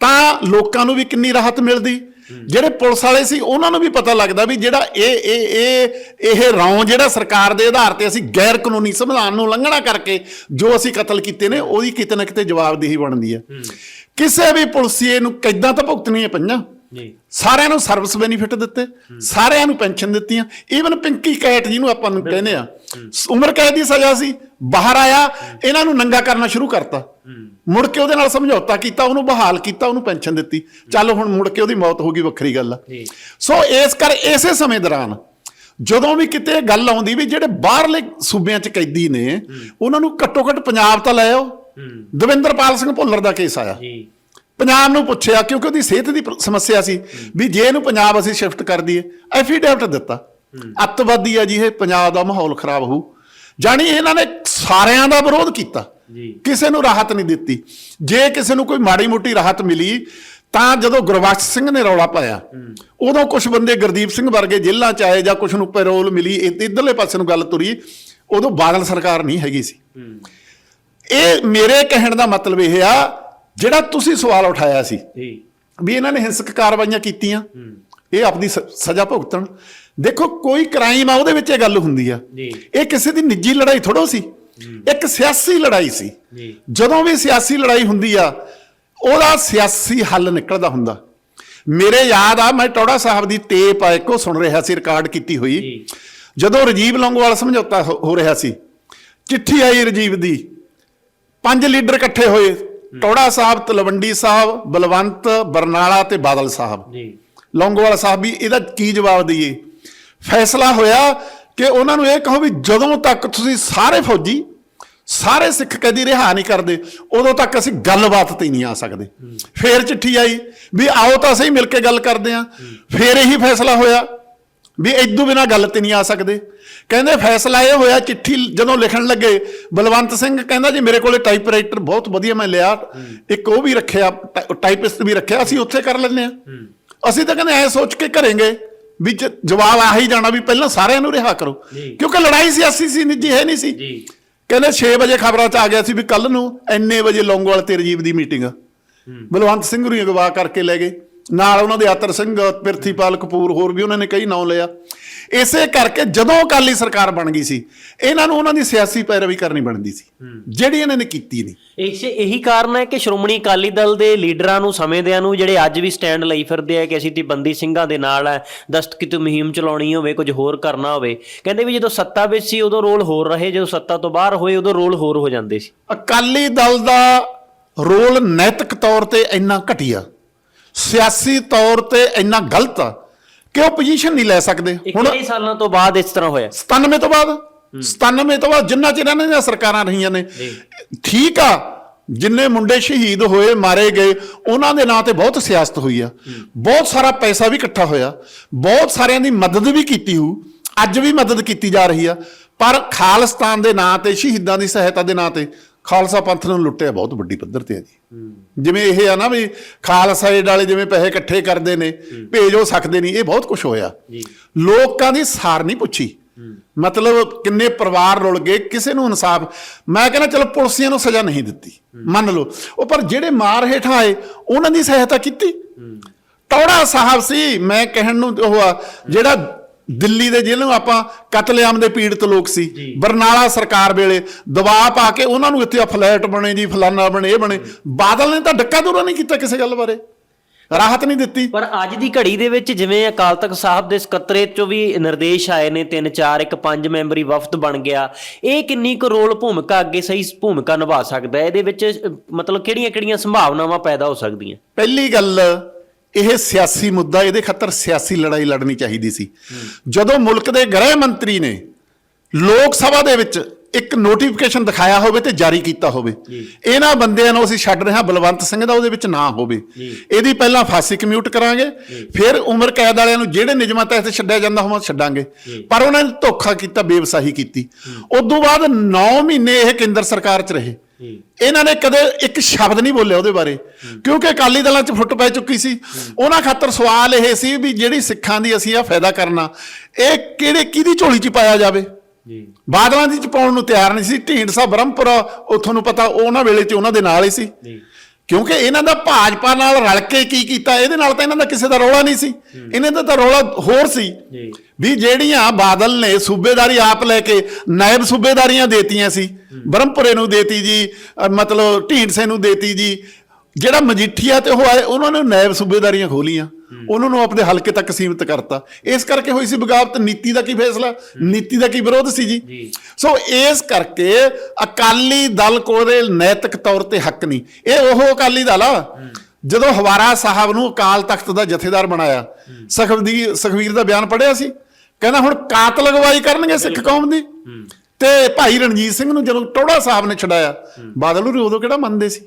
[SPEAKER 2] ਤਾਂ ਲੋਕਾਂ ਨੂੰ ਵੀ ਕਿੰਨੀ ਰਾਹਤ ਮਿਲਦੀ। ਜਿਹੜੇ ਪੁਲਿਸ ਵਾਲੇ ਸੀ ਉਹਨਾਂ ਨੂੰ ਵੀ ਪਤਾ ਲੱਗਦਾ ਵੀ ਜਿਹੜਾ ਇਹ ਇਹ ਇਹ ਇਹ ਰੌਂ ਜਿਹੜਾ ਸਰਕਾਰ ਦੇ ਆਧਾਰ ਤੇ ਅਸੀਂ ਗੈਰ ਕਾਨੂੰਨੀ ਸੰਵਿਧਾਨ ਨੂੰ ਉਲੰਘਣਾ ਕਰਕੇ ਜੋ ਅਸੀਂ ਕਤਲ ਕੀਤੇ ਨੇ ਉਹਦੀ ਕਿਤੇ ਨਾ ਕਿਤੇ ਜਵਾਬਦੇਹੀ ਬਣਦੀ ਹੈ। ਕਿਸੇ ਵੀ ਪੁਲਸੀਏ ਨੂੰ ਕਿੱਦਾਂ ਤਾਂ ਭੁਗਤਣੀਆਂ ਪਈਆਂ?
[SPEAKER 1] ਜੀ।
[SPEAKER 2] ਸਾਰਿਆਂ ਨੂੰ ਸਰਵਿਸ ਬੈਨੀਫਿਟ ਦਿੱਤੇ ਸਾਰਿਆਂ ਨੂੰ ਪੈਨਸ਼ਨ ਦਿੱਤੀਆਂ। ਈਵਨ ਪਿੰਕੀ ਕੈਟ ਜਿਹਨੂੰ ਆਪਾਂ ਨੂੰ ਕਹਿੰਦੇ ਆ ਉਮਰ ਕੈਦ ਦੀ ਸਜ਼ਾ ਸੀ ਬਾਹਰ ਆਇਆ ਇਹਨਾਂ ਨੂੰ ਨੰਗਾ ਕਰਨਾ ਸ਼ੁਰੂ ਕਰਤਾ। ਮੁੜ ਕੇ ਉਹਦੇ ਨਾਲ ਸਮਝੌਤਾ ਕੀਤਾ ਉਹਨੂੰ ਬਹਾਲ ਕੀਤਾ ਉਹਨੂੰ ਪੈਨਸ਼ਨ ਦਿੱਤੀ। ਚੱਲ ਹੁਣ ਮੁੜ ਕੇ ਉਹਦੀ ਮੌਤ ਹੋ ਗਈ ਵੱਖਰੀ ਗੱਲ ਆ। ਸੋ ਇਸ ਕਰ ਇਸੇ ਸਮੇਂ ਦੌਰਾਨ ਜਦੋਂ ਵੀ ਕਿਤੇ ਗੱਲ ਆਉਂਦੀ ਵੀ ਜਿਹੜੇ ਬਾਹਰਲੇ ਸੂਬਿਆਂ 'ਚ ਕੈਦੀ ਨੇ ਉਹਨਾਂ ਨੂੰ ਘੱਟੋ ਘੱਟ ਪੰਜਾਬ ਤਾਂ ਲੈ ਆਓ। ਦਵਿੰਦਰਪਾਲ ਸਿੰਘ ਭੁੱਲਰ ਦਾ ਕੇਸ ਆਇਆ।
[SPEAKER 1] ਜੀ।
[SPEAKER 2] ਪੰਜਾਬ ਨੂੰ ਪੁੱਛਿਆ ਕਿਉਂਕਿ ਉਹਦੀ ਸਿਹਤ ਦੀ ਸਮੱਸਿਆ ਸੀ ਵੀ ਜੇ ਇਹਨੂੰ ਪੰਜਾਬ ਅਸੀਂ ਸ਼ਿਫਟ ਕਰ ਦਈਏ ਐਫੀਡੈਵਿਟ ਦਿੱਤਾ। ਅੱਤਵਾਦੀ ਆ ਜੀ ਇਹ ਪੰਜਾਬ ਦਾ ਮਾਹੌਲ ਖਰਾਬ ਹੋਊ। ਜਾਣੀ ਇਹਨਾਂ ਨੇ ਸਾਰਿਆਂ ਦਾ ਵਿਰੋਧ ਕੀਤਾ। ਕਿਸੇ ਨੂੰ ਰਾਹਤ ਨਹੀਂ ਦਿੱਤੀ। ਜੇ ਕਿਸੇ ਨੂੰ ਕੋਈ ਮਾੜੀ ਮੋਟੀ ਰਾਹਤ ਮਿਲੀ ਤਾਂ ਜਦੋਂ ਗੁਰਬਖਸ਼ ਸਿੰਘ ਨੇ ਰੌਲਾ ਪਾਇਆ ਉਦੋਂ ਕੁਝ ਬੰਦੇ ਗੁਰਦੀਪ ਸਿੰਘ ਵਰਗੇ ਜੇਲ੍ਹਾਂ ਚ ਆਏ ਜਾਂ ਕੁਝ ਨੂੰ ਪੈਰੋਲ ਮਿਲੀ ਇੱਧਰਲੇ ਪਾਸੇ ਨੂੰ ਗੱਲ ਤੁਰੀ ਉਦੋਂ ਬਾਦਲ ਸਰਕਾਰ ਨਹੀਂ ਹੈਗੀ ਸੀ। ਇਹ ਮੇਰੇ ਕਹਿਣ ਦਾ ਮਤਲਬ ਇਹ ਆ ਜਿਹੜਾ ਤੁਸੀਂ ਸਵਾਲ ਉਠਾਇਆ ਸੀ
[SPEAKER 1] ਜੀ।
[SPEAKER 2] ਵੀ ਇਹਨਾਂ ਨੇ ਹਿੰਸਕ ਕਾਰਵਾਈਆਂ ਕੀਤੀਆਂ ਇਹ ਆਪਣੀ ਸਜ਼ਾ ਭੁਗਤਣ। ਦੇਖੋ ਕੋਈ ਕ੍ਰਾਈਮ ਆ ਉਹਦੇ ਵਿੱਚ ਇਹ ਗੱਲ ਹੁੰਦੀ ਆ। ਇਹ ਕਿਸੇ ਦੀ ਨਿੱਜੀ ਲੜਾਈ ਥੋੜੋ ਸੀ। ਇੱਕ ਸਿਆਸੀ ਲੜਾਈ ਸੀ। ਜਦੋਂ ਵੀ ਸਿਆਸੀ ਲੜਾਈ ਹੁੰਦੀ ਆ ਉਹਦਾ ਸਿਆਸੀ ਹੱਲ ਨਿਕਲਦਾ ਹੁੰਦਾ। ਮੇਰੇ ਯਾਦ ਆ ਮੈਂ ਟੌੜਾ ਸਾਹਿਬ ਦੀ ਟੇਪ ਆ ਇੱਕੋ ਸੁਣ ਰਿਹਾ ਸੀ ਰਿਕਾਰਡ ਕੀਤੀ ਹੋਈ। ਜਦੋਂ ਰਜੀਵ ਲੌਂਗੋਵਾਲ ਸਮਝੌਤਾ ਹੋ ਰਿਹਾ ਸੀ ਚਿੱਠੀ ਆਈ ਰਜੀਵ ਦੀ। ਪੰਜ ਲੀਡਰ ਇਕੱਠੇ ਹੋਏ। ਟੌੜਾ ਸਾਹਿਬ ਤਲਵੰਡੀ ਸਾਹਿਬ ਬਲਵੰਤ ਬਰਨਾਲਾ ਤੇ ਬਾਦਲ ਸਾਹਿਬ।
[SPEAKER 1] ਜੀ।
[SPEAKER 2] ਲੌਂਗੋਵਾਲ ਸਾਹਿਬ ਵੀ ਇਹਦਾ ਕੀ ਜਵਾਬ ਦਈਏ? ਫੈਸਲਾ ਹੋਇਆ ਕਿ ਉਹਨਾਂ ਨੂੰ ਇਹ ਕਹੋ ਵੀ ਜਦੋਂ ਤੱਕ ਤੁਸੀਂ ਸਾਰੇ ਫੌਜੀ ਸਾਰੇ ਸਿੱਖ ਕਦੀ ਰਿਹਾ ਨਹੀਂ ਕਰਦੇ ਉਦੋਂ ਤੱਕ ਅਸੀਂ ਗੱਲਬਾਤ ਤੇ ਨਹੀਂ ਆ ਸਕਦੇ। ਫੇਰ ਚਿੱਠੀ ਆਈ ਵੀ ਆਓ ਤਾਂ ਅਸੀਂ ਮਿਲ ਕੇ ਗੱਲ ਕਰਦੇ ਆਂ। ਫੇਰ ਇਹੀ ਫੈਸਲਾ ਹੋਇਆ। ਵੀ ਇਦੋਂ ਬਿਨਾ ਗੱਲ ਤੇ ਨਹੀਂ ਆ ਸਕਦੇ। ਕਹਿੰਦੇ ਫੈਸਲਾ ਇਹ ਹੋਇਆ ਚਿੱਠੀ ਜਦੋਂ ਲਿਖਣ ਲੱਗੇ ਬਲਵੰਤ ਸਿੰਘ ਕਹਿੰਦਾ ਜੀ ਮੇਰੇ ਕੋਲੇ ਟਾਈਪਰਾਈਟਰ ਬਹੁਤ ਵਧੀਆ ਮੈਂ ਲਿਆ। ਇੱਕ ਉਹ ਵੀ ਰੱਖਿਆ ਟਾਈਪਿਸਟ ਵੀ ਰੱਖਿਆ ਅਸੀਂ ਉੱਥੇ ਕਰ ਲੈਂਦੇ ਆ ਅਸੀਂ ਤਾਂ ਕਹਿੰਦੇ ਐ ਸੋਚ ਕੇ ਕਰਾਂਗੇ ਵੀ ਜਵਾਬ ਆ ਹੀ ਜਾਣਾ ਵੀ ਪਹਿਲਾਂ ਸਾਰਿਆਂ ਨੂੰ ਰਿਹਾ ਕਰੋ। ਕਿਉਂਕਿ ਲੜਾਈ ਸਿਆਸੀ ਸੀ ਨਿੱਜੀ ਹੈ ਨਹੀਂ ਸੀ। ਕਹਿੰਦੇ 6 ਵਜੇ ਖਬਰਾਂ 'ਚ ਆ ਗਿਆ ਸੀ ਵੀ ਕੱਲ ਨੂੰ ਐਨੇ ਵਜੇ ਲੌਂਗੋਵਾਲ ਤੇ ਰਜੀਵ ਦੀ ਮੀਟਿੰਗ ਬਲਵੰਤ ਸਿੰਘ ਨੂੰ ਅਗਵਾ ਕਰਕੇ ਲੈ ਗਏ। ਨਾਲ ਉਹਨਾਂ ਦੇ ਆਤਰ ਸਿੰਘ ਪਿਰਥੀਪਾਲ ਕਪੂਰ ਹੋਰ ਵੀ ਉਹਨਾਂ ਨੇ ਕਈ ਨਾਂ ਲਿਆ ਇਸੇ ਕਰਕੇ ਜਦੋਂ ਅਕਾਲੀ ਸਰਕਾਰ ਬਣ ਗਈ ਸੀ ਇਹਨਾਂ ਨੂੰ ਉਹਨਾਂ ਦੀ ਸਿਆਸੀ ਪੈਰਵੀ ਕਰਨੀ ਬਣਦੀ ਸੀ। ਜਿਹੜੀ ਇਹਨਾਂ ਨੇ ਕੀਤੀ ਨਹੀਂ।
[SPEAKER 1] ਇਸੇ ਇਹੀ ਕਾਰਨ ਹੈ ਕਿ ਸ਼੍ਰੋਮਣੀ ਅਕਾਲੀ ਦਲ ਦੇ ਲੀਡਰਾਂ ਨੂੰ ਸਮੇਂਦਿਆਂ ਨੂੰ ਜਿਹੜੇ ਅੱਜ ਵੀ ਸਟੈਂਡ ਲਈ ਫਿਰਦੇ ਆ ਕਿ ਅਸੀਂ ਤੇ ਬੰਦੀ ਸਿੰਘਾਂ ਦੇ ਨਾਲ ਹੈ ਦਸਤਖਤ ਮੁਹਿੰਮ ਚਲਾਉਣੀ ਹੋਵੇ ਕੁਝ ਹੋਰ ਕਰਨਾ ਹੋਵੇ। ਕਹਿੰਦੇ ਵੀ ਜਦੋਂ ਸੱਤਾ ਵਿੱਚ ਸੀ ਉਦੋਂ ਰੋਲ ਹੋਰ ਰਹੇ ਜਦੋਂ ਸੱਤਾ ਤੋਂ ਬਾਹਰ ਹੋਏ ਉਦੋਂ ਰੋਲ ਹੋਰ ਹੋ ਜਾਂਦੇ ਸੀ।
[SPEAKER 2] ਅਕਾਲੀ ਦਲ ਦਾ ਰੋਲ ਨੈਤਿਕ ਤੌਰ ਤੇ ਇੰਨਾ ਘਟੀਆ। ਸਿਆਸੀ ਤੌਰ ਤੇ ਇੰਨਾ ਗਲਤ ਆ ਕਿ ਉਹ ਪੋਜੀਸ਼ਨ ਨਹੀਂ ਲੈ ਸਕਦੇ। ਹੁਣ
[SPEAKER 1] ਕਿੰਨੇ ਸਾਲਾਂ ਤੋਂ ਬਾਅਦ ਇਸ ਤਰ੍ਹਾਂ ਹੋਇਆ।
[SPEAKER 2] 97 ਤੋਂ ਬਾਅਦ। 97 ਤੋਂ ਬਾਅਦ ਜਿੰਨਾ ਚਿਰ ਇਹਨਾਂ ਦੀਆਂ ਸਰਕਾਰਾਂ ਰਹੀਆਂ ਨੇ। ਠੀਕ ਆ ਜਿੰਨੇ ਮੁੰਡੇ ਸ਼ਹੀਦ ਹੋਏ ਮਾਰੇ ਗਏ ਉਹਨਾਂ ਦੇ ਨਾਂ ਤੇ ਬਹੁਤ ਸਿਆਸਤ ਹੋਈ ਆ। ਬਹੁਤ ਸਾਰਾ ਪੈਸਾ ਵੀ ਇਕੱਠਾ ਹੋਇਆ। ਬਹੁਤ ਸਾਰਿਆਂ ਦੀ ਮਦਦ ਵੀ ਕੀਤੀ ਹੋ ਅੱਜ ਵੀ ਮਦਦ ਕੀਤੀ ਜਾ ਰਹੀ ਆ। ਪਰ ਖਾਲਿਸਤਾਨ ਦੇ ਨਾਂ ਤੇ ਸ਼ਹੀਦਾਂ ਦੀ ਸਹਾਇਤਾ ਦੇ ਨਾਂ ਤੇ ਖਾਲਸਾ ਪੰਥ ਨੂੰ ਲੁੱਟਿਆ ਬਹੁਤ ਵੱਡੀ ਪੱਧਰ ਤੇ ਆ ਜੀ। ਜਿਵੇਂ ਇਹ ਆ ਨਾ ਵੀ ਖਾਲਸਾ ਏਡ ਵਾਲੇ ਜਿਵੇਂ ਪੈਸੇ ਇਕੱਠੇ ਕਰਦੇ ਨੇ ਭੇਜ ਸਕਦੇ ਨਹੀਂ ਇਹ ਬਹੁਤ ਕੁਝ ਹੋਇਆ। ਲੋਕਾਂ ਦੀ ਸਾਰ ਨਹੀਂ ਪੁੱਛੀ। ਮਤਲਬ ਕਿੰਨੇ ਪਰਿਵਾਰ ਰੁਲ ਗਏ ਕਿਸੇ ਨੂੰ ਇਨਸਾਫ ਮੈਂ ਕਹਿੰਦਾ ਚਲੋ ਪੁਲਸੀਆਂ ਨੂੰ ਸਜ਼ਾ ਨਹੀਂ ਦਿੱਤੀ। ਮੰਨ ਲਓ। ਉਹ ਪਰ ਜਿਹੜੇ ਮਾਰ ਹੇਠਾਂ ਆਏ ਉਹਨਾਂ ਦੀ ਸਹਾਇਤਾ ਕੀਤੀ। ਟੌੜਾ ਸਾਹਿਬ ਸੀ ਮੈਂ ਕਹਿਣ ਨੂੰ ਉਹ ਜਿਹੜਾ ਦਿੱਲੀ ਦੇ ਜਿਹਨੂੰ ਆਪਾਂ ਕਤਲੇਆਮ ਦੇ ਪੀੜਤ ਲੋਕ ਸੀ। ਬਰਨਾਲਾ ਸਰਕਾਰ ਵੇਲੇ ਦਬਾਅ ਪਾ ਕੇ ਉਹਨਾਂ ਨੂੰ ਇੱਥੇ ਫਲੈਟ ਬਣੇ ਜੀ ਫਲਾਨਾ ਬਣੇ ਇਹ ਬਣੇ। ਬਾਦਲ ਨੇ ਤਾਂ ਡੱਕਾ ਦੂਰਾ ਨਹੀਂ ਕੀਤਾ ਕਿਸੇ ਗੱਲ ਬਾਰੇ। ਰਾਹਤ ਨਹੀਂ ਦਿੱਤੀ।
[SPEAKER 1] ਪਰ ਅੱਜ ਦੀ ਘੜੀ ਦੇ ਵਿੱਚ ਜਿਵੇਂ ਅਕਾਲ ਤਖਤ ਸਾਹਿਬ ਦੇ ਸਕੱਤਰੇਤ ਚੋਂ ਵੀ ਨਿਰਦੇਸ਼ ਆਏ ਨੇ ਤਿੰਨ ਚਾਰ ਇੱਕ ਪੰਜ ਮੈਂਬਰੀ ਵਫਦ ਬਣ ਗਿਆ। ਇਹ ਕਿੰਨੀ ਕੁ ਰੋਲ ਭੂਮਿਕਾ ਅੱਗੇ ਸਹੀ ਭੂਮਿਕਾ ਨਿਭਾ ਸਕਦਾ ਹੈ? ਇਹਦੇ ਵਿੱਚ ਮਤਲਬ ਕਿਹੜੀਆਂ-ਕਿਹੜੀਆਂ ਸੰਭਾਵਨਾਵਾਂ ਪੈਦਾ ਹੋ ਸਕਦੀਆਂ?
[SPEAKER 2] ਪਹਿਲੀ ਗੱਲ ਇਹ ਸਿਆਸੀ ਮੁੱਦਾ ਇਹਦੇ ਖਾਤਰ ਸਿਆਸੀ ਲੜਾਈ ਲੜਨੀ ਚਾਹੀਦੀ ਸੀ। ਜਦੋਂ ਮੁਲਕ ਦੇ ਗ੍ਰਹਿ ਮੰਤਰੀ ਨੇ ਲੋਕ ਸਭਾ ਦੇ ਵਿੱਚ ਇੱਕ ਨੋਟੀਫਿਕੇਸ਼ਨ ਦਿਖਾਇਆ ਹੋਵੇ ਤੇ ਜਾਰੀ ਕੀਤਾ ਹੋਵੇ ਇਹਨਾਂ ਬੰਦਿਆਂ ਨੂੰ ਅਸੀਂ ਛੱਡ ਰਹੇ ਹਾਂ ਬਲਵੰਤ ਸਿੰਘ ਦਾ ਉਹਦੇ ਵਿੱਚ ਨਾ ਹੋਵੇ। ਇਹਦੀ ਪਹਿਲਾਂ ਫਾਂਸੀ ਕਮਿਊਟ ਕਰਾਂਗੇ ਫਿਰ ਉਮਰ ਕੈਦ ਵਾਲਿਆਂ ਨੂੰ ਜਿਹੜੇ ਨਿਯਮਾਂ ਤਹਿਤ ਛੱਡਿਆ ਜਾਂਦਾ ਹੋਵਾਂ ਛੱਡਾਂਗੇ। ਪਰ ਉਹਨਾਂ ਨੇ ਧੋਖਾ ਕੀਤਾ ਬੇਵਸਾਹੀ ਕੀਤੀ। ਉਸ ਤੋਂ ਬਾਅਦ 9 ਮਹੀਨੇ ਇਹ ਕੇਂਦਰ ਸਰਕਾਰ 'ਚ ਰਹੇ। ਇਹਨਾਂ ਨੇ ਕਦੇ ਇੱਕ ਸ਼ਬਦ ਨਹੀਂ ਬੋਲਿਆ ਉਹਦੇ ਬਾਰੇ। ਕਿਉਂਕਿ ਅਕਾਲੀ ਦਲਾਂ 'ਚ ਫੁੱਟ ਪੈ ਚੁੱਕੀ ਸੀ। ਉਹਨਾਂ ਖਾਤਰ ਸਵਾਲ ਇਹ ਸੀ ਵੀ ਜਿਹੜੀ ਸਿੱਖਾਂ ਦੀ ਅਸੀਂ ਆ ਫਾਇਦਾ ਕਰਨਾ ਇਹ ਕਿਹੜੇ ਕਿਹਦੀ ਝੋਲੀ 'ਚ ਪਾਇਆ ਜਾਵੇ?
[SPEAKER 1] ਜੀ।
[SPEAKER 2] ਬਾਦਲਾਂ ਦੀ ਚ ਪਾਉਣ ਨੂੰ ਤਿਆਰ ਨਹੀਂ ਸੀ। ਢੀਂਡਸਾ ਬ੍ਰਹਮਪੁਰਾ ਉਹ ਤੁਹਾਨੂੰ ਪਤਾ ਉਹ ਉਹਨਾਂ ਵੇਲੇ 'ਚ ਉਹਨਾਂ ਦੇ ਨਾਲ ਹੀ ਸੀ।
[SPEAKER 1] ਜੀ।
[SPEAKER 2] ਕਿਉਂਕਿ ਇਹਨਾਂ ਦਾ ਭਾਜਪਾ ਨਾਲ ਰਲ ਕੇ ਕੀ ਕੀਤਾ? ਇਹਦੇ ਨਾਲ ਤਾਂ ਇਹਨਾਂ ਦਾ ਕਿਸੇ ਦਾ ਰੌਲਾ ਨਹੀਂ ਸੀ। ਇਹਨਾਂ ਦਾ ਤਾਂ ਰੌਲਾ ਹੋਰ ਸੀ। ਵੀ ਜਿਹੜੀਆਂ ਬਾਦਲ ਨੇ ਸੂਬੇਦਾਰੀ ਆਪ ਲੈ ਕੇ ਨਾਇਬ ਸੂਬੇਦਾਰੀਆਂ ਦੇਤੀਆਂ ਸੀ। ਬ੍ਰਹਮਪੁਰੇ ਨੂੰ ਦੇਤੀ ਜੀ ਮਤਲਬ ਢੀਂਡਸੇ ਨੂੰ ਦੇਤੀ ਜੀ ਜਿਹੜਾ ਮਜੀਠੀਆ ਤੇ ਉਹ ਆਏ ਉਹਨਾਂ ਨੇ ਨਾਇਬ ਸੂਬੇਦਾਰੀਆਂ ਖੋਲੀਆਂ। ਉਹਨਾਂ ਨੂੰ ਆਪਣੇ ਹਲਕੇ ਤੱਕ ਸੀਮਿਤ ਕਰਤਾ। ਇਸ ਕਰਕੇ ਹੋਈ ਸੀ ਬਗਾਵਤ। ਨੀਤੀ ਦਾ ਕੀ ਫੈਸਲਾ? ਨੀਤੀ ਦਾ ਕੀ ਵਿਰੋਧ ਸੀ ਜੀ। ਸੋ ਇਸ ਕਰਕੇ ਅਕਾਲੀ ਦਲ ਕੋਲੇ ਨੈਤਿਕ ਤੌਰ ਤੇ ਹੱਕ ਨਹੀਂ। ਇਹ ਉਹ ਅਕਾਲੀ ਦਲ ਆ। ਜਦੋਂ ਹਵਾਰਾ ਸਾਹਿਬ ਨੂੰ ਅਕਾਲ ਤਖਤ ਦਾ ਜਥੇਦਾਰ ਬਣਾਇਆ ਸਖਵਦੀ ਸਖਵੀਰ ਦਾ ਬਿਆਨ ਪੜਿਆ ਸੀ। ਕਹਿੰਦਾ ਹੁਣ ਕਾਤਲ ਅਗਵਾਈ ਕਰਨਗੇ ਸਿੱਖ ਕੌਮ ਦੀ? ਤੇ ਭਾਈ ਰਣਜੀਤ ਸਿੰਘ ਨੂੰ ਜਦੋਂ ਟੋੜਾ ਸਾਹਿਬ ਨੇ ਛਡਾਇਆ ਬਾਦਲ ਹੋਰੀ ਉਦੋਂ ਕਿਹੜਾ ਮੰਨਦੇ ਸੀ?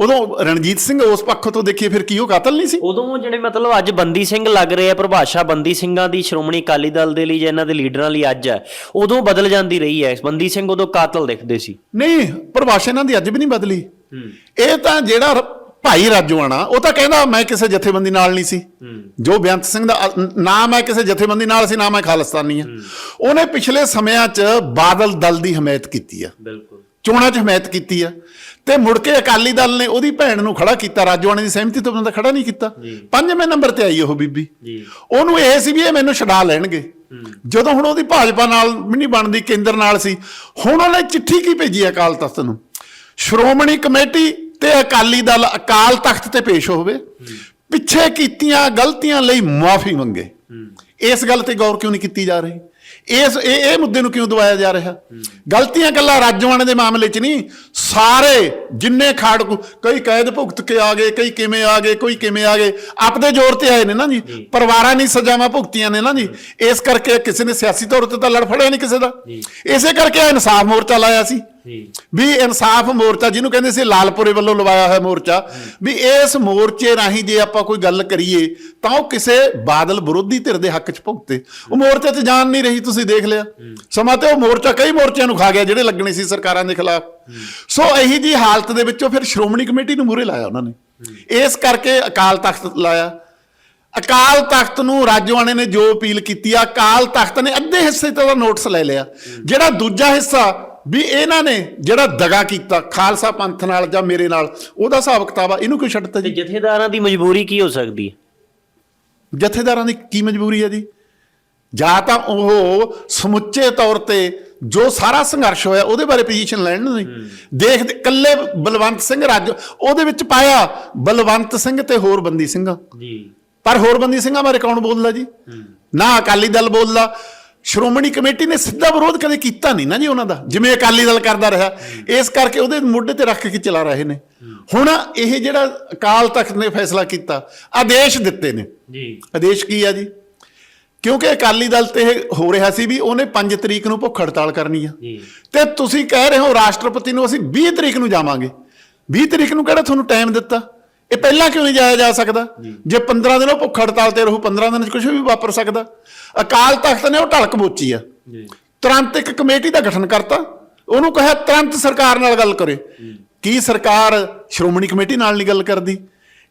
[SPEAKER 2] ਉਦੋਂ ਰਣਜੀਤ ਸਿੰਘ ਉਸ ਪੱਖ ਤੋਂ ਦੇਖੀਏ ਫਿਰ ਕੀ ਉਹ ਕਾਤਲ ਨਹੀਂ ਸੀ?
[SPEAKER 1] ਉਦੋਂ ਜਿਹੜੇ ਮਤਲਬ ਅੱਜ ਬੰਦੀ ਸਿੰਘ ਲੱਗ ਰਹੇ ਆ ਪ੍ਰਭਾਸ਼ਾ ਬੰਦੀ ਸਿੰਘਾਂ ਦੀ ਸ਼੍ਰੋਮਣੀ ਅਕਾਲੀ ਦਲ ਦੇ ਲਈ ਜਾਂ ਇਹਨਾਂ ਦੇ ਲੀਡਰਾਂ ਲਈ ਅੱਜ ਹੈ ਉਦੋਂ ਬਦਲ ਜਾਂਦੀ ਰਹੀ ਹੈ। ਬੰਦੀ ਸਿੰਘ ਉਦੋਂ ਕਾਤਲ ਦਿਖਦੇ ਸੀ।
[SPEAKER 2] ਨਹੀਂ ਪਰਿਭਾਸ਼ਾ ਇਹਨਾਂ ਦੀ ਅੱਜ ਵੀ ਨਹੀਂ ਬਦਲੀ। ਇਹ ਤਾਂ ਜਿਹੜਾ ਭਾਈ ਰਾਜੋਆਣਾ ਉਹ ਤਾਂ ਕਹਿੰਦਾ ਮੈਂ ਕਿਸੇ ਜਥੇਬੰਦੀ ਨਾਲ ਨਹੀਂ ਸੀ। ਜੋ ਬੇਅੰਤ ਸਿੰਘ ਦਾ ਅ- ਨਾ ਮੈਂ ਕਿਸੇ ਜਥੇਬੰਦੀ ਨਾਲ ਸੀ ਨਾ ਮੈਂ ਖਾਲਿਸਤਾਨੀ ਆ। ਉਹਨੇ ਪਿਛਲੇ ਸਮਿਆਂ 'ਚ ਬਾਦਲ ਦਲ ਦੀ ਹਮਾਇਤ ਕੀਤੀ ਆ।
[SPEAKER 1] ਬਿਲਕੁਲ।
[SPEAKER 2] ਚੋਣਾਂ 'ਚ ਹਮਾਇਤ ਕੀਤੀ ਆ। ਤੇ ਮੁੜ ਕੇ ਅਕਾਲੀ ਦਲ ਨੇ ਉਹਦੀ ਭੈਣ ਨੂੰ ਖੜਾ ਕੀਤਾ ਰਾਜੋਆਣੇ ਦੀ ਸਹਿਮਤੀ ਤੋਂ ਬੰਦਾ ਖੜਾ ਨਹੀਂ ਕੀਤਾ। ਪੰਜਵੇਂ ਨੰਬਰ ਤੇ ਆਈ ਉਹ ਬੀਬੀ।
[SPEAKER 1] ਜੀ।
[SPEAKER 2] ਉਹਨੂੰ ਇਹ ਸੀ ਵੀ ਇਹ ਮੈਨੂੰ ਛਡਾ ਲੈਣਗੇ। ਜਦੋਂ ਹੁਣ ਉਹਦੀ ਭਾਜਪਾ ਨਾਲ ਵੀ ਨਹੀਂ ਬਣਦੀ ਕੇਂਦਰ ਨਾਲ ਸੀ। ਹੁਣ ਉਹਨੇ ਚਿੱਠੀ ਕੀ ਭੇਜੀ ਅਕਾਲ ਤਖਤ ਨੂੰ? ਸ਼੍ਰੋਮਣੀ ਕਮੇਟੀ ਤੇ ਅਕਾਲੀ ਦਲ ਅਕਾਲ ਤਖਤ ਤੇ ਪੇਸ਼ ਹੋਵੇ। ਪਿੱਛੇ ਕੀਤੀਆਂ ਗਲਤੀਆਂ ਲਈ ਮਾਫੀ ਮੰਗੇ। ਇਸ ਗੱਲ ਤੇ ਗੌਰ ਕਿਉਂ ਨਹੀਂ ਕੀਤੀ ਜਾ ਰਹੀ? ਇਸ ਇਹ ਇਹ ਮੁੱਦੇ ਨੂੰ ਕਿਉਂ ਦਬਾਇਆ ਜਾ ਰਿਹਾ? ਗਲਤੀਆਂ ਕੱਲਾ ਰਾਜਵਾਨੇ ਦੇ ਮਾਮਲੇ 'ਚ ਨਹੀਂ ਸਾਰੇ ਜਿੰਨੇ ਖਾੜਕੂ ਕਈ ਕੈਦ ਭੁਗਤ ਕੇ ਆ ਗਏ ਕਈ ਕਿਵੇਂ ਆ ਗਏ ਕੋਈ ਕਿਵੇਂ ਆ ਗਏ ਆਪਦੇ ਜ਼ੋਰ ਤੇ ਆਏ ਨੇ ਨਾ ਜੀ। ਪਰਿਵਾਰਾਂ ਨਹੀਂ ਸਜ਼ਾਵਾਂ ਭੁਗਤੀਆਂ ਨੇ ਨਾ ਜੀ। ਇਸ ਕਰਕੇ ਕਿਸੇ ਨੇ ਸਿਆਸੀ ਤੌਰ ਤੇ ਤਾਂ ਲੜ ਫੜਿਆ ਨਹੀਂ ਕਿਸੇ ਦਾ। ਇਸੇ ਕਰਕੇ ਇਨਸਾਫ ਮੋਰਚਾ ਲਾਇਆ ਸੀ। ਵੀ ਇਨਸਾਫ ਮੋਰਚਾ ਜਿਹਨੂੰ ਕਹਿੰਦੇ ਸੀ ਲਾਲਪੁਰੇ ਵੱਲੋਂ ਲਵਾਇਆ ਹੋਇਆ ਮੋਰਚਾ ਵੀ ਇਸ ਮੋਰਚੇ ਰਾਹੀਂ ਜੇ ਆਪਾਂ ਕੋਈ ਗੱਲ ਕਰੀਏ ਤਾਂ ਉਹ ਕਿਸੇ ਬਾਦਲ ਵਿਰੋਧੀ ਧਿਰ ਦੇ ਹੱਕ 'ਚ ਭੁਗਤੇ। ਉਹ ਮੋਰਚੇ 'ਚ ਜਾਣ ਨਹੀਂ ਰਹੀ ਤੁਸੀਂ ਦੇਖ ਲਿਆ। ਸਮਾਂ ਤੇ ਉਹ ਮੋਰਚਾ ਕਈ ਮੋਰਚਿਆਂ ਨੂੰ ਖਾ ਗਿਆ ਜਿਹੜੇ ਲੱਗਣੇ ਸੀ ਸਰਕਾਰਾਂ ਦੇ ਖਿਲਾਫ। ਸੋ ਇਹੀ ਜੀ ਹਾਲਤ ਦੇ ਵਿੱਚੋਂ ਫਿਰ ਸ਼੍ਰੋਮਣੀ ਕਮੇਟੀ ਨੂੰ ਮੂਹਰੇ ਲਾਇਆ ਉਹਨਾਂ ਨੇ। ਇਸ ਕਰਕੇ ਅਕਾਲ ਤਖਤ ਲਾਇਆ। ਅਕਾਲ ਤਖਤ ਨੂੰ ਰਾਜਵਾਨੇ ਨੇ ਜੋ ਅਪੀਲ ਕੀਤੀ ਆ ਅਕਾਲ ਤਖਤ ਨੇ ਅੱਧੇ ਹਿੱਸੇ ਤੋਂ ਦਾ ਨੋਟਿਸ ਲੈ ਲਿਆ। ਜਿਹੜਾ ਦੂਜਾ ਹਿੱਸਾ ਵੀ ਇਹਨਾਂ ਨੇ ਜਿਹੜਾ ਦਗਾ ਕੀਤਾ ਖਾਲਸਾ ਪੰਥ ਨਾਲ ਜਾਂ ਮੇਰੇ ਨਾਲ ਉਹਦਾ ਹਿਸਾਬ ਕਿਤਾਬ ਆ ਇਹਨੂੰ ਕਿਉਂ ਛੱਡਤਾ
[SPEAKER 1] ਤੇ
[SPEAKER 2] ਜੀ
[SPEAKER 1] ਜਥੇਦਾਰਾਂ ਦੀ ਮਜਬੂਰੀ ਕੀ ਹੋ ਸਕਦੀ ਹੈ?
[SPEAKER 2] ਜਥੇਦਾਰਾਂ ਦੀ ਕੀ ਮਜਬੂਰੀ ਹੈ ਜੀ? ਜਾਂ ਤਾਂ ਉਹ ਸਮੁੱਚੇ ਤੌਰ ਤੇ ਜੋ ਸਾਰਾ ਸੰਘਰਸ਼ ਹੋਇਆ ਉਹਦੇ ਬਾਰੇ ਪੋਜੀਸ਼ਨ ਲੈਣ ਨਹੀਂ। ਦੇਖਦੇ ਕੱਲੇ ਬਲਵੰਤ ਸਿੰਘ ਰਾਜ ਉਹਦੇ ਵਿੱਚ ਪਾਇਆ ਬਲਵੰਤ ਸਿੰਘ ਤੇ ਹੋਰ ਬੰਦੀ ਸਿੰਘਾਂ।
[SPEAKER 1] ਜੀ।
[SPEAKER 2] ਪਰ ਹੋਰ ਬੰਦੀ ਸਿੰਘਾਂ ਬਾਰੇ ਕੌਣ ਬੋਲਦਾ ਜੀ? ਨਾ ਅਕਾਲੀ ਦਲ ਬੋਲਦਾ ਸ਼੍ਰੋਮਣੀ ਕਮੇਟੀ ਨੇ ਸਿੱਧਾ ਵਿਰੋਧ ਕਦੇ ਕੀਤਾ ਨਹੀਂ ਨਾ ਜੀ ਉਹਨਾਂ ਦਾ। ਜਿਵੇਂ ਅਕਾਲੀ ਦਲ ਕਰਦਾ ਰਿਹਾ। ਇਸ ਕਰਕੇ ਉਹਦੇ ਮੋਢੇ ਤੇ ਰੱਖ ਕੇ ਚਲਾ ਰਹੇ ਨੇ। ਹੁਣ ਇਹ ਜਿਹੜਾ ਅਕਾਲ ਤਖਤ ਨੇ ਫੈਸਲਾ ਕੀਤਾ ਆਦੇਸ਼ ਦਿੱਤੇ ਨੇ।
[SPEAKER 1] ਜੀ।
[SPEAKER 2] ਆਦੇਸ਼ ਕੀ ਆ ਜੀ? ਕਿਉਂਕਿ ਅਕਾਲੀ ਦਲ ਤੇ ਇਹ ਹੋ ਰਿਹਾ ਸੀ ਵੀ ਉਹਨੇ 5 ਤਰੀਕ ਨੂੰ ਭੁੱਖ ਹੜਤਾਲ ਕਰਨੀ ਆ। ਤੇ ਤੁਸੀਂ ਕਹਿ ਰਹੇ ਹੋ ਰਾਸ਼ਟਰਪਤੀ ਨੂੰ ਅਸੀਂ 20 ਤਰੀਕ ਨੂੰ ਜਾਵਾਂਗੇ। 20 ਤਰੀਕ ਨੂੰ ਕਿਹੜਾ ਤੁਹਾਨੂੰ ਟਾਈਮ ਦਿੱਤਾ? ਇਹ ਪਹਿਲਾਂ ਕਿਉਂ ਨਹੀਂ ਜਾਇਆ ਜਾ ਸਕਦਾ? ਜੇ। 15 ਦਿਨ ਉਹ ਭੁੱਖ ਹੜਤਾਲ ਤੇ ਰਹੂ 15 ਦਿਨ ਚ ਕੁਝ ਵੀ ਵਾਪਰ ਸਕਦਾ। ਅਕਾਲ ਤਖਤ ਨੇ ਉਹ ਢਲਕ ਬੋਚੀ ਆ। ਤੁਰੰਤ ਇੱਕ ਕਮੇਟੀ ਦਾ ਗਠਨ ਕਰਤਾ। ਉਹਨੂੰ ਕਿਹਾ ਤੁਰੰਤ ਸਰਕਾਰ ਨਾਲ ਗੱਲ ਕਰੇ। ਕੀ ਸਰਕਾਰ ਸ਼੍ਰੋਮਣੀ ਕਮੇਟੀ ਨਾਲ ਨਹੀਂ ਗੱਲ ਕਰਦੀ?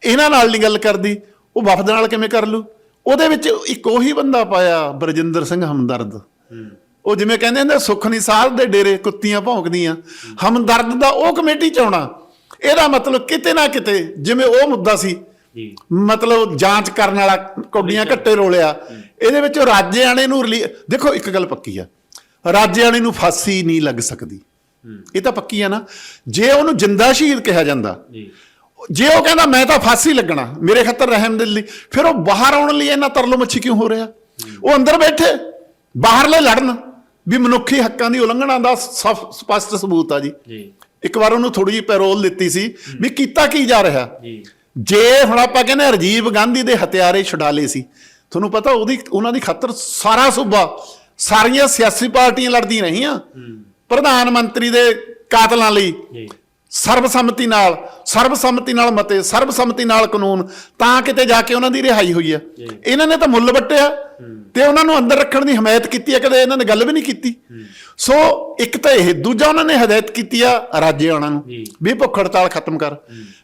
[SPEAKER 2] ਇਹਨਾਂ ਨਾਲ ਨਹੀਂ ਗੱਲ ਕਰਦੀ? ਉਹ ਵਫਦ ਨਾਲ ਕਿਵੇਂ ਕਰ ਲੂ? ਉਹਦੇ ਵਿੱਚ ਇੱਕ ਉਹੀ ਬੰਦਾ ਪਾਇਆ ਬਰਜਿੰਦਰ ਸਿੰਘ ਹਮਦਰਦ। ਉਹ ਜਿਵੇਂ ਕਹਿੰਦੇ ਹੁੰਦੇ ਸੁੱਖ ਨਹੀਂ ਸਾਧ ਦੇ ਡੇਰੇ ਕੁੱਤੀਆਂ ਭੌਂਕਦੀਆਂ। ਹਮਦਰਦ ਦਾ ਉਹ ਕਮੇਟੀ ਚ ਆਉਣਾ। ਇਹਦਾ ਮਤਲਬ ਕਿਤੇ ਨਾ ਕਿਤੇ ਜਿਵੇਂ ਉਹ ਮੁੱਦਾ ਸੀ
[SPEAKER 1] ਜੀ।
[SPEAKER 2] ਮਤਲਬ ਜਾਂਚ ਕਰਨ ਵਾਲਾ ਕੌਡੀਆਂ ਘੱਟੇ ਰੋਲਿਆ। ਇਹਦੇ ਵਿੱਚ ਰਾਜਿਆਣੇ ਨੂੰ ਦੇਖੋ ਇੱਕ ਗੱਲ ਪੱਕੀ ਆ। ਰਾਜਿਆਣੇ ਨੂੰ ਫਾਂਸੀ ਨਹੀਂ ਲੱਗ ਸਕਦੀ। ਇਹ ਤਾਂ ਪੱਕੀ ਆ ਨਾ। ਜੇ ਉਹਨੂੰ ਜਿੰਦਾ ਸ਼ਹੀਦ ਕਿਹਾ ਜਾਂਦਾ
[SPEAKER 1] ਜੀ।
[SPEAKER 2] ਜੇ ਉਹ ਕਹਿੰਦਾ ਮੈਂ ਤਾਂ ਫਾਂਸੀ ਲੱਗਣਾ ਮੇਰੇ ਖੱਤਰ ਰਹਿਮ ਦਿਲ ਲਈ ਫਿਰ ਉਹ ਬਾਹਰ ਆਉਣ ਲਈ ਇੰਨਾ ਤਰਲੋ ਮੱਛੀ ਕਿਉਂ ਹੋ ਰਿਹਾ? ਉਹ ਅੰਦਰ ਬੈਠੇ ਬਾਹਰਲੇ ਲੜਨ ਵੀ ਮਨੁੱਖੀ ਹੱਕਾਂ ਦੀ ਉਲੰਘਣਾ ਦਾ ਸਪਸ਼ਟ ਸਬੂਤ ਆ ਜੀ।
[SPEAKER 1] ਜੀ।
[SPEAKER 2] ਇੱਕ ਵਾਰ ਉਹਨੂੰ ਥੋੜੀ ਜਿਹੀ ਪੈਰੋਲ ਦਿੱਤੀ ਸੀ ਵੀ ਕੀਤਾ ਕੀ ਜਾ ਰਿਹਾ?
[SPEAKER 1] ਜੀ।
[SPEAKER 2] ਹੁਣ ਆਪਾਂ ਕਹਿੰਦੇ ਹਾਂ ਰਾਜੀਵ ਗਾਂਧੀ ਦੇ ਹਥਿਆਰੇ ਛੁਡਾ ਲਏ ਸੀ ਤੁਹਾਨੂੰ ਪਤਾ ਉਹਦੀ ਉਹਨਾਂ ਦੀ ਖਾਤਰ ਸਾਰਾ ਸੂਬਾ ਸਾਰੀਆਂ ਸਿਆਸੀ ਪਾਰਟੀਆਂ ਲੜਦੀਆਂ ਰਹੀਆਂ। ਪ੍ਰਧਾਨ ਮੰਤਰੀ ਦੇ ਕਾਤਲਾਂ ਲਈ ਸਰਬਸੰਮਤੀ ਨਾਲ ਸਰਬਸੰਮਤੀ ਨਾਲ ਮਤੇ ਸਰਬਸੰਮਤੀ ਨਾਲ ਕਾਨੂੰਨ ਤਾਂ ਕਿਤੇ ਜਾ ਕੇ ਉਹਨਾਂ ਦੀ ਰਿਹਾਈ ਹੋਈ ਆ ਇਹਨਾਂ ਨੇ ਤਾਂ ਮੁੱਲ ਵੱਟਿਆ ਤੇ ਉਹਨਾਂ ਨੂੰ ਅੰਦਰ ਰੱਖਣ ਦੀ ਹਮਾਇਤ ਕੀਤੀ ਹੈ ਕਦੇ ਇਹਨਾਂ ਨੇ ਗੱਲ ਵੀ ਨਹੀਂ ਕੀਤੀ। ਸੋ ਇੱਕ ਤਾਂ ਇਹ ਦੂਜਾ ਉਹਨਾਂ ਨੇ ਹਦਾਇਤ ਕੀਤੀ ਆ ਰਾਜੇਆਣਾ ਨੂੰ
[SPEAKER 1] ਜੀ।
[SPEAKER 2] ਵੀ ਭੁੱਖ ਹੜਤਾਲ ਖਤਮ ਕਰ।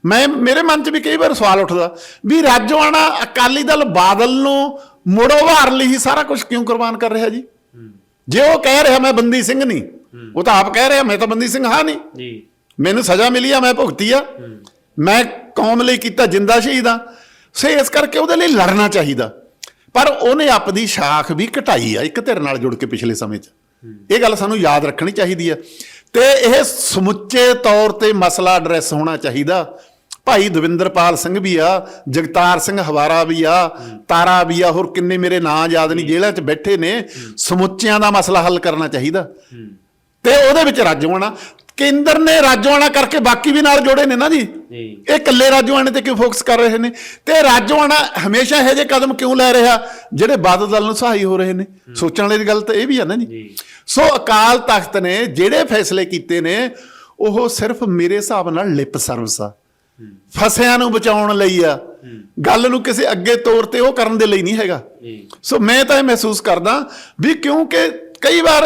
[SPEAKER 2] ਮੈਂ ਮੇਰੇ ਮਨ 'ਚ ਵੀ ਕਈ ਵਾਰ ਸਵਾਲ ਉੱਠਦਾ ਵੀ ਰਾਜੋਆਣਾ ਅਕਾਲੀ ਦਲ ਬਾਦਲ ਨੂੰ ਮੁੜੋ ਵਾਰ ਲਈ ਹੀ ਸਾਰਾ ਕੁਝ ਕਿਉਂ ਕੁਰਬਾਨ ਕਰ ਰਿਹਾ ਜੀ? ਜੇ ਉਹ ਕਹਿ ਰਿਹਾ ਮੈਂ ਬੰਦੀ ਸਿੰਘ ਨਹੀਂ ਉਹ ਤਾਂ ਆਪ ਕਹਿ ਰਿਹਾ ਮੈਂ ਤਾਂ ਬੰਦੀ ਸਿੰਘ ਹਾਂ ਨਹੀਂ।
[SPEAKER 1] ਜੀ।
[SPEAKER 2] ਮੈਨੂੰ ਸਜ਼ਾ ਮਿਲੀ ਆ ਮੈਂ ਭੁਗਤੀ ਆ। ਮੈਂ ਕੌਮ ਲਈ ਕੀਤਾ ਜਿੰਦਾ ਸ਼ਹੀਦ ਆ। ਸੇ ਇਸ ਕਰਕੇ ਉਹਦੇ ਲਈ ਲੜਨਾ ਚਾਹੀਦਾ। ਪਰ ਉਹਨੇ ਆਪਣੀ ਸ਼ਾਖ ਵੀ ਘਟਾਈ ਆ ਇੱਕ ਧਿਰ ਨਾਲ ਜੁੜ ਕੇ ਪਿਛਲੇ ਸਮੇਂ 'ਚ। ਇਹ ਗੱਲ ਸਾਨੂੰ ਯਾਦ ਰੱਖਣੀ ਚਾਹੀਦੀ ਆ ਤੇ ਇਹ ਸਮੁੱਚੇ ਤੌਰ ਤੇ ਮਸਲਾ ਐਡਰੈਸ ਹੋਣਾ ਚਾਹੀਦਾ। ਭਾਈ ਦਵਿੰਦਰਪਾਲ ਸਿੰਘ ਵੀ ਆ ਜਗਤਾਰ ਸਿੰਘ ਹਵਾਰਾ ਵੀ ਆ ਤਾਰਾ ਵੀ ਆ ਹੋਰ ਕਿੰਨੇ ਮੇਰੇ ਨਾਂ ਯਾਦ ਨਹੀਂ ਜੇਲ੍ਹਾਂ 'ਚ ਬੈਠੇ ਨੇ। ਸਮੁੱਚਿਆਂ ਦਾ ਮਸਲਾ ਹੱਲ ਕਰਨਾ ਚਾਹੀਦਾ। ਤੇ ਉਹਦੇ ਵਿੱਚ ਰਾਜੋਆਣਾ ਕੇਂਦਰ ਨੇ ਰਾਜੋਆਣਾ ਕਰਕੇ ਬਾਕੀ ਵੀ ਨਾਲ ਜੋੜੇ ਨੇ ਨਾ ਜੀ?
[SPEAKER 1] ਜੀ।
[SPEAKER 2] ਇਹ ਇਕੱਲੇ ਰਾਜੋਆਣੇ ਤੇ ਕਿਉਂ ਫੋਕਸ ਕਰ ਰਹੇ ਨੇ? ਤੇ ਰਾਜੋਆਣਾ ਹਮੇਸ਼ਾ ਇਹੋ ਜਿਹੇ ਕਦਮ ਕਿਉਂ ਲੈ ਰਿਹਾ ਜਿਹੜੇ ਬਾਦਲ ਦਲ ਨੂੰ ਸਹਾਈ ਹੋ ਰਹੇ ਨੇ? ਸੋਚਣ ਵਾਲੀ ਗੱਲ ਤਾਂ ਇਹ ਵੀ ਆ ਨਾ ਜੀ।
[SPEAKER 1] ਜੀ।
[SPEAKER 2] ਸੋ ਅਕਾਲ ਤਖਤ ਨੇ ਜਿਹੜੇ ਫੈਸਲੇ ਕੀਤੇ ਨੇ ਉਹ ਸਿਰਫ ਮੇਰੇ ਹਿਸਾਬ ਨਾਲ ਲਿਪ ਸਰਵਿਸ ਆ ਫਸਿਆਂ ਨੂੰ ਬਚਾਉਣ ਲਈ ਆ। ਗੱਲ ਨੂੰ ਕਿਸੇ ਅੱਗੇ ਤੌਰ ਤੇ ਉਹ ਕਰਨ ਦੇ ਲਈ ਨਹੀਂ ਹੈਗਾ। ਸੋ ਮੈਂ ਤਾਂ ਇਹ ਮਹਿਸੂਸ ਕਰਦਾ ਵੀ ਕਿਉਂਕਿ ਕਈ ਵਾਰ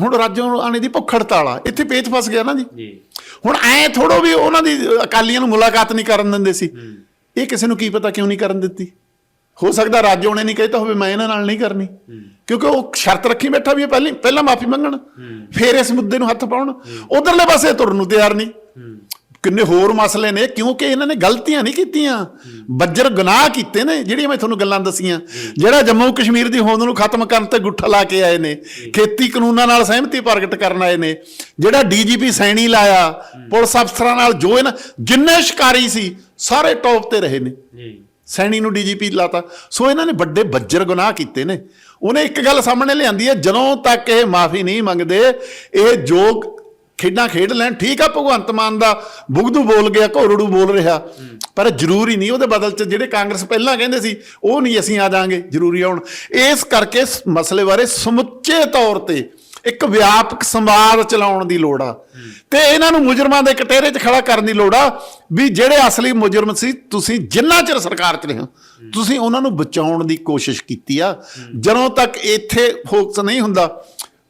[SPEAKER 2] ਹੁਣ ਰਾਜੋਂ ਆਣੇ ਦੀ ਭੁੱਖ ਹੜਤਾਲ ਆ ਇੱਥੇ ਪੇਚ ਫਸ ਗਿਆ ਨਾ ਜੀ। ਹੁਣ ਐ ਥੋੜੋ ਵੀ ਉਹਨਾਂ ਦੀ ਅਕਾਲੀਆਂ ਨੂੰ ਮੁਲਾਕਾਤ ਨਹੀਂ ਕਰਨ ਦਿੰਦੇ ਸੀ। ਇਹ ਕਿਸੇ ਨੂੰ ਕੀ ਪਤਾ ਕਿਉਂ ਨਹੀਂ ਕਰਨ ਦਿੱਤੀ? ਹੋ ਸਕਦਾ ਰਾਜੋਂ ਨੇ ਨਹੀਂ ਕਹਿਤਾ ਹੋਵੇ ਮੈਂ ਇਹਨਾਂ ਨਾਲ ਨਹੀਂ ਕਰਨੀ। ਕਿਉਂਕਿ ਉਹ ਸ਼ਰਤ ਰੱਖੀ ਬੈਠਾ ਵੀ ਪਹਿਲਾਂ ਪਹਿਲਾਂ ਮਾਫੀ ਮੰਗਣ ਫਿਰ ਇਸ ਮੁੱਦੇ ਨੂੰ ਹੱਥ ਪਾਉਣ। ਉਧਰਲੇ ਪਾਸੇ ਤੁਰਨ ਨੂੰ ਤਿਆਰ ਨਹੀਂ। ਕਿੰਨੇ ਹੋਰ ਮਸਲੇ ਨੇ ਕਿਉਂਕਿ ਇਹਨਾਂ ਨੇ ਗਲਤੀਆਂ ਨਹੀਂ ਕੀਤੀਆਂ। ਬੱਜਰ ਗੁਨਾਹ ਕੀਤੇ ਨੇ ਜਿਹੜੀਆਂ ਮੈਂ ਤੁਹਾਨੂੰ ਗੱਲਾਂ ਦਸੀਆਂ। ਜਿਹੜਾ ਜੰਮੂ ਕਸ਼ਮੀਰ ਦੀ ਹੋਂਦ ਨੂੰ ਖਤਮ ਕਰਨ ਤੇ ਗੁੱਠਾ ਲਾ ਕੇ ਆਏ ਨੇ ਖੇਤੀ ਕਾਨੂੰਨਾਂ ਨਾਲ ਸਹਿਮਤੀ ਪ੍ਰਗਟ ਕਰਨ ਆਏ ਨੇ। ਜਿਹੜਾ ਡੀਜੀਪੀ ਸੈਣੀ ਲਾਇਆ ਪੁਲਿਸ ਅਫਸਰਾਂ ਨਾਲ ਜੋ ਇਹਨਾਂ ਜਿੰਨੇ ਸ਼ਿਕਾਰੀ ਸੀ ਸਾਰੇ ਟੌਪ ਤੇ ਰਹੇ ਨੇ।
[SPEAKER 1] ਜੀ।
[SPEAKER 2] ਸੈਣੀ ਨੂੰ ਡੀਜੀਪੀ ਲਾਤਾ। ਸੋ ਇਹਨਾਂ ਨੇ ਵੱਡੇ ਬੱਜਰ ਗੁਨਾਹ ਕੀਤੇ ਨੇ। ਉਹਨੇ ਇੱਕ ਗੱਲ ਸਾਹਮਣੇ ਲਿਆਂਦੀ ਹੈ, ਜਦੋਂ ਤੱਕ ਇਹ ਮਾਫੀ ਨਹੀਂ ਮੰਗਦੇ, ਇਹ ਜੋਗ ਖੇਡਾਂ ਖੇਡ ਲੈਣ। ਠੀਕ ਆ ਭਗਵੰਤ ਮਾਨ ਦਾ, ਬੁਗਦੂ ਬੋਲ ਗਿਆ, ਘੋਰੜੂ ਬੋਲ ਰਿਹਾ। ਪਰ ਜ਼ਰੂਰੀ ਨਹੀਂ, ਉਹਦੇ ਬਦਲ ਚ ਜਿਹੜੇ ਕਾਂਗਰਸ ਪਹਿਲਾਂ ਕਹਿੰਦੇ ਸੀ, ਉਹ ਨਹੀਂ ਅਸੀਂ ਆ ਜਾਾਂਗੇ, ਜ਼ਰੂਰੀ ਆਉਣ। ਇਸ ਕਰਕੇ ਮਸਲੇ ਬਾਰੇ ਸਮੁੱਚੇ ਤੌਰ ਤੇ ਇੱਕ ਵਿਆਪਕ ਸੰਵਾਦ ਚਲਾਉਣ ਦੀ ਲੋੜ ਆ। ਤੇ ਇਹਨਾਂ ਨੂੰ ਮੁਜਰਮਾਂ ਦੇ ਕਟਹਿਰੇ 'ਚ ਖੜਾ ਕਰਨ ਦੀ ਲੋੜ ਆ ਵੀ ਜਿਹੜੇ ਅਸਲੀ ਮੁਜਰਮ ਸੀ, ਤੁਸੀਂ ਜਿੰਨਾ ਚਿਰ ਸਰਕਾਰ 'ਚ ਰਹੇ ਹੋ, ਤੁਸੀਂ ਉਹਨਾਂ ਨੂੰ ਬਚਾਉਣ ਦੀ ਕੋਸ਼ਿਸ਼ ਕੀਤੀ ਆ। ਜਦੋਂ ਤੱਕ ਇੱਥੇ ਫੋਕਸ ਨਹੀਂ ਹੁੰਦਾ,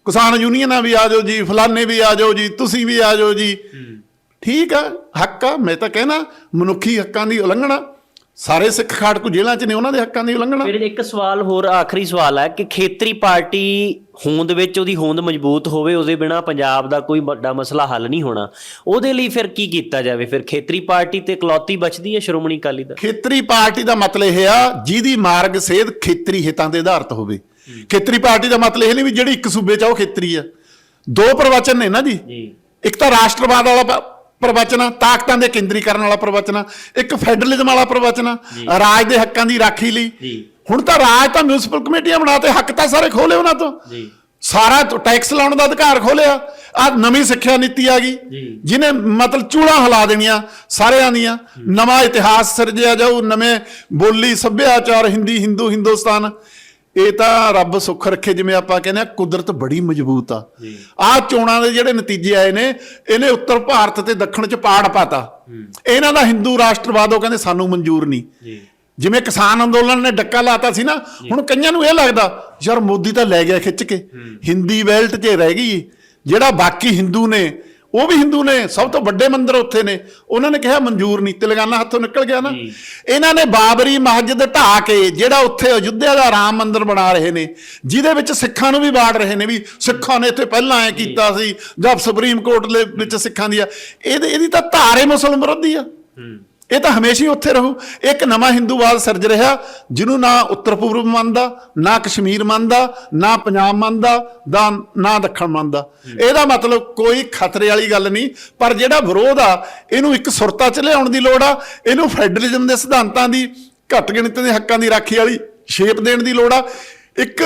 [SPEAKER 2] ਕਿਸਾਨ ਯੂਨੀਅਨਾਂ ਵੀ ਆ ਜਾਓ ਜੀ ਫਲਾਨੇ ਵੀ ਆ ਜਾਓ ਜੀ, ਤੁਸੀਂ ਵੀ ਆ ਜਾਓ ਜੀ। ਠੀਕ ਆ, ਹੱਕ ਆ, ਮੈਂ ਤਾਂ ਕਹਿਣਾ, ਮਨੁੱਖੀ ਹੱਕਾਂ ਦੀ ਉਲੰਘਣਾ। ਸਾਰੇ ਸਿੱਖ ਖਾੜਕੂ ਜੇਲ੍ਹਾਂ 'ਚ ਨੇ ਉਹਨਾਂ ਦੇ ਹੱਕਾਂ ਦੀ ਉਲੰਘਣਾ।
[SPEAKER 1] ਫਿਰ ਇੱਕ ਸਵਾਲ ਹੋਰ ਆਖਰੀ ਸਵਾਲ ਹੈ ਕਿ ਖੇਤਰੀ ਪਾਰਟੀ ਹੋਂਦ ਵਿੱਚ ਉਹਦੀ ਹੋਂਦ ਮਜ਼ਬੂਤ ਹੋਵੇ ਉਹਦੇ ਬਿਨਾ ਪੰਜਾਬ ਦਾ ਕੋਈ ਵੱਡਾ ਮਸਲਾ ਹੱਲ ਨਹੀਂ ਹੋਣਾ। ਉਹਦੇ ਲਈ ਫਿਰ ਕੀ ਕੀਤਾ ਜਾਵੇ? ਫਿਰ ਖੇਤਰੀ ਪਾਰਟੀ ਤੇ ਇਕਲੌਤੀ ਬਚਦੀ ਹੈ ਸ਼੍ਰੋਮਣੀ ਅਕਾਲੀ ਦਲ?
[SPEAKER 2] ਖੇਤਰੀ ਪਾਰਟੀ ਦਾ ਮਤਲਬ ਇਹ ਆ ਜਿਹਦੀ ਮਾਰਗ ਸੇਧ ਖੇਤਰੀ ਹਿੱਤਾਂ ਦੇ ਆਧਾਰਿਤ ਹੋਵੇ। ਖੇਤਰੀ ਪਾਰਟੀ ਦਾ ਮਤਲਬ ਇਹ ਨਹੀਂ ਵੀ ਜਿਹੜੀ ਇੱਕ ਸੂਬੇ 'ਚ ਉਹ ਖੇਤਰੀ ਆ। ਦੋ ਪ੍ਰਵਚਨ ਨੇ ਨਾ ਜੀ। ਇੱਕ ਤਾਂ ਰਾਸ਼ਟਰਵਾਦ ਵਾਲਾ ਪ੍ਰਵਚਨ ਤਾਕਤਾਂ ਦੇ ਕੇਂਦਰੀਕਰਨ ਵਾਲਾ ਪ੍ਰਵਚਨ ਇੱਕ ਫੈਡਰਲਿਜ਼ਮ ਵਾਲਾ ਪ੍ਰਵਚਨ ਰਾਜ ਦੇ ਹੱਕਾਂ ਦੀ ਰਾਖੀ ਲਈ। ਹੁਣ ਤਾਂ ਰਾਜ ਤਾਂ ਮਿਊਨਿਸਪਲ ਕਮੇਟੀਆਂ ਬਣਾਤੇ ਹੱਕ ਤਾਂ ਸਾਰੇ ਖੋਲੇ ਉਹਨਾਂ ਤੋਂ।
[SPEAKER 1] ਜੀ।
[SPEAKER 2] ਸਾਰਾ ਟੈਕਸ ਲਾਉਣ ਦਾ ਅਧਿਕਾਰ ਖੋਲਿਆ ਆ ਨਵੀਂ ਸਿੱਖਿਆ ਨੀਤੀ ਆ ਗਈ। ਜਿਹਨੇ ਮਤਲਬ ਚੂੜਾ ਹਿਲਾ ਦੇਣੀਆਂ ਸਾਰਿਆਂ ਦੀਆਂ ਨਵਾਂ ਇਤਿਹਾਸ ਸਿਰਜਿਆ ਜਾਊ ਨਵੇਂ ਬੋਲੀ ਸੱਭਿਆਚਾਰ ਹਿੰਦੀ ਹਿੰਦੂ ਹਿੰਦੁਸਤਾਨ। ਇਹ ਤਾਂ ਰੱਬ ਸੁੱਖ ਰੱਖੇ ਜਿਵੇਂ ਆਪਾਂ ਕਹਿੰਦੇ ਆ ਕੁਦਰਤ ਬੜੀ ਮਜ਼ਬੂਤ ਆ। ਆ ਚੋਣਾਂ ਦੇ ਜਿਹੜੇ ਨਤੀਜੇ ਆਏ ਨੇ ਇਹਨੇ ਉੱਤਰ ਭਾਰਤ ਤੇ ਦੱਖਣ ਚ ਪਾੜ ਪਾਤਾ। ਇਹਨਾਂ ਦਾ ਹਿੰਦੂ ਰਾਸ਼ਟਰਵਾਦ ਉਹ ਕਹਿੰਦੇ ਸਾਨੂੰ ਮਨਜ਼ੂਰ ਨਹੀਂ। ਜਿਵੇਂ ਕਿਸਾਨ ਅੰਦੋਲਨ ਨੇ ਡੱਕਾ ਲਾਤਾ ਸੀ ਨਾ ਹੁਣ ਕਈਆਂ ਨੂੰ ਇਹ ਲੱਗਦਾ ਯਾਰ ਮੋਦੀ ਤਾਂ ਲੈ ਗਿਆ ਖਿੱਚ ਕੇ। ਹਿੰਦੀ ਬੈਲਟ 'ਚ ਰਹਿ ਗਈ ਜਿਹੜਾ ਬਾਕੀ ਹਿੰਦੂ ਨੇ ਉਹ ਵੀ ਹਿੰਦੂ ਨੇ ਸਭ ਤੋਂ ਵੱਡੇ ਮੰਦਿਰ ਉੱਥੇ ਨੇ। ਉਹਨਾਂ ਨੇ ਕਿਹਾ ਮਨਜ਼ੂਰ ਨਹੀਂ ਤੇਲੰਗਾਨਾ ਹੱਥੋਂ ਨਿਕਲ ਗਿਆ ਨਾ। ਇਹਨਾਂ ਨੇ ਬਾਬਰੀ ਮਸਜਿਦ ਢਾ ਕੇ ਜਿਹੜਾ ਉੱਥੇ ਅਯੁੱਧਿਆ ਦਾ ਰਾਮ ਮੰਦਿਰ ਬਣਾ ਰਹੇ ਨੇ ਜਿਹਦੇ ਵਿੱਚ ਸਿੱਖਾਂ ਨੂੰ ਵੀ ਬਾੜ ਰਹੇ ਨੇ ਵੀ ਸਿੱਖਾਂ ਨੇ ਇੱਥੇ ਪਹਿਲਾਂ ਐ ਕੀਤਾ ਸੀ ਜਦ ਸੁਪਰੀਮ ਕੋਰਟ ਦੇ ਵਿੱਚ ਸਿੱਖਾਂ ਦੀ ਆ। ਇਹਦੇ ਤਾਂ ਧਾਰੇ ਮੁਸਲਮ ਵਿਰੋਧੀ ਆ। ਇਹ ਤਾਂ ਹਮੇਸ਼ਾ ਹੀ ਉੱਥੇ ਰਹੂ। ਇੱਕ ਨਵਾਂ ਹਿੰਦੂਵਾਦ ਸਿਰਜ ਰਿਹਾ, ਜਿਹਨੂੰ ਨਾ ਉੱਤਰ ਪੂਰਬ ਮੰਨਦਾ, ਨਾ ਕਸ਼ਮੀਰ ਮੰਨਦਾ, ਨਾ ਪੰਜਾਬ ਮੰਨਦਾ, ਦਾ ਨਾ ਦੱਖਣ ਮੰਨਦਾ। ਇਹਦਾ ਮਤਲਬ ਕੋਈ ਖਤਰੇ ਵਾਲੀ ਗੱਲ ਨਹੀਂ, ਪਰ ਜਿਹੜਾ ਵਿਰੋਧ ਆ, ਇਹਨੂੰ ਇੱਕ ਸੁਰਤਾ ਚ ਲਿਆਉਣ ਦੀ ਲੋੜ ਆ, ਇਹਨੂੰ ਫੈਡਰਲਿਜ਼ਮ ਦੇ ਸਿਧਾਂਤਾਂ ਦੀ, ਘੱਟ ਗਿਣਤੀ ਦੇ ਹੱਕਾਂ ਦੀ ਰਾਖੀ ਵਾਲੀ ਸ਼ੇਪ ਦੇਣ ਦੀ ਲੋੜ ਆ, ਇੱਕ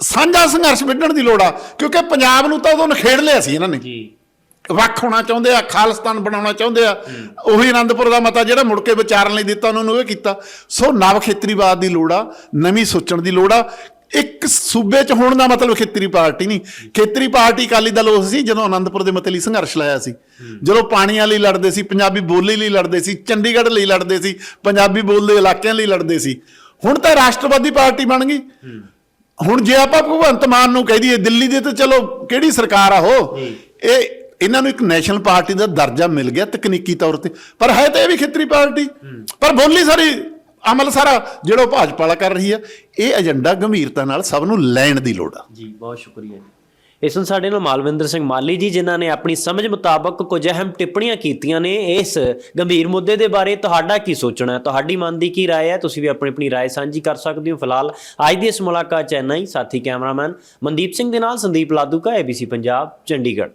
[SPEAKER 2] ਸਾਂਝਾ ਸੰਘਰਸ਼ ਵਿੱਢਣ ਦੀ ਲੋੜ ਆ, ਕਿਉਂਕਿ ਪੰਜਾਬ ਨੂੰ ਤਾਂ ਉਦੋਂ ਨਖੇੜ ਲਿਆ ਸੀ ਇਹਨਾਂ ਨੇ।
[SPEAKER 1] ਜੀ।
[SPEAKER 2] ਵੱਖ ਹੋਣਾ ਚਾਹੁੰਦੇ ਆ ਖਾਲਿਸਤਾਨ ਬਣਾਉਣਾ ਚਾਹੁੰਦੇ ਆ। ਉਹੀ ਆਨੰਦਪੁਰ ਦਾ ਮਤਾ ਜਿਹੜਾ ਮੁੜ ਕੇ ਵਿਚਾਰਨ ਲਈ ਦਿੱਤਾ ਉਹਨਾਂ ਨੂੰ ਇਹ ਕੀਤਾ। ਸੋ ਨਵ ਖੇਤਰੀਵਾਦ ਦੀ ਲੋੜ ਆ ਨਵੀਂ ਸੋਚਣ ਦੀ ਲੋੜ ਆ। ਇੱਕ ਸੂਬੇ 'ਚ ਹੋਣ ਦਾ ਮਤਲਬ ਖੇਤਰੀ ਪਾਰਟੀ ਨਹੀਂ। ਖੇਤਰੀ ਪਾਰਟੀ ਅਕਾਲੀ ਦਲ ਉਸ ਸੀ ਜਦੋਂ ਆਨੰਦਪੁਰ ਦੇ ਮਤੇ ਲਈ ਸੰਘਰਸ਼ ਲਾਇਆ ਸੀ। ਜਦੋਂ ਪਾਣੀਆਂ ਲਈ ਲੜਦੇ ਸੀ ਪੰਜਾਬੀ ਬੋਲੀ ਲਈ ਲੜਦੇ ਸੀ ਚੰਡੀਗੜ੍ਹ ਲਈ ਲੜਦੇ ਸੀ ਪੰਜਾਬੀ ਬੋਲਦੇ ਇਲਾਕਿਆਂ ਲਈ ਲੜਦੇ ਸੀ। ਹੁਣ ਤਾਂ ਰਾਸ਼ਟਰਵਾਦੀ ਪਾਰਟੀ ਬਣ ਗਈ। ਹੁਣ ਜੇ ਆਪਾਂ ਭਗਵੰਤ ਮਾਨ ਨੂੰ ਕਹਿ ਦਈਏ ਦਿੱਲੀ ਦੇ ਤਾਂ ਚਲੋ ਕਿਹੜੀ ਸਰਕਾਰ ਆ ਉਹ? ਇਹ ਇਹਨਾਂ ਨੂੰ ਇੱਕ ਨੈਸ਼ਨਲ ਪਾਰਟੀ ਦਾ ਦਰਜਾ ਮਿਲ ਗਿਆ ਤਕਨੀਕੀ ਤੌਰ ਤੇ ਪਰ ਹੈ ਤਾਂ ਇਹ ਵੀ ਖੇਤਰੀ ਪਾਰਟੀ ਪਰ ਬੋਲੀ ਸਾਰੀ ਅਮਲ ਸਾਰਾ ਜਿਹੜਾ ਉਹ ਭਾਜਪਾ ਵਾਲਾ ਕਰ ਰਹੀ ਆ ਇਹ ਏਜੰਡਾ ਗੰਭੀਰਤਾ ਨਾਲ ਸਭ ਨੂੰ ਲੈਣ ਦੀ ਲੋੜ ਆ
[SPEAKER 1] ਜੀ ਬਹੁਤ ਸ਼ੁਕਰੀਆ ਜੀ ਇਸ ਨੂੰ ਸਾਡੇ ਨਾਲ ਮਾਲਵਿੰਦਰ ਸਿੰਘ ਮਾਲੀ ਜੀ ਜਿਨ੍ਹਾਂ ਨੇ ਆਪਣੀ ਸਮਝ ਮੁਤਾਬਕ ਕੁਝ ਅਹਿਮ ਟਿੱਪਣੀਆਂ ਕੀਤੀਆਂ ਨੇ ਇਸ ਗੰਭੀਰ ਮੁੱਦੇ ਦੇ ਬਾਰੇ ਤੁਹਾਡਾ ਕੀ ਸੋਚਣਾ ਹੈ ਤੁਹਾਡੀ ਮਨ ਦੀ ਕੀ رائے ਹੈ ਤੁਸੀਂ ਵੀ ਆਪਣੀ ਆਪਣੀ رائے ਸਾਂਝੀ ਕਰ ਸਕਦੇ ਹੋ ਫਿਲਹਾਲ ਅੱਜ ਦੀ ਇਸ ਮੁਲਾਕਾਤ ਚੈਨਈ ਸਾਥੀ ਕੈਮਰਾਮੈਨ ਮਨਦੀਪ ਸਿੰਘ ਦੇ ਨਾਲ ਸੰਦੀਪ ਲਾਦੂਕਾ ABC ਪੰਜਾਬ ਚੰਡੀਗੜ੍ਹ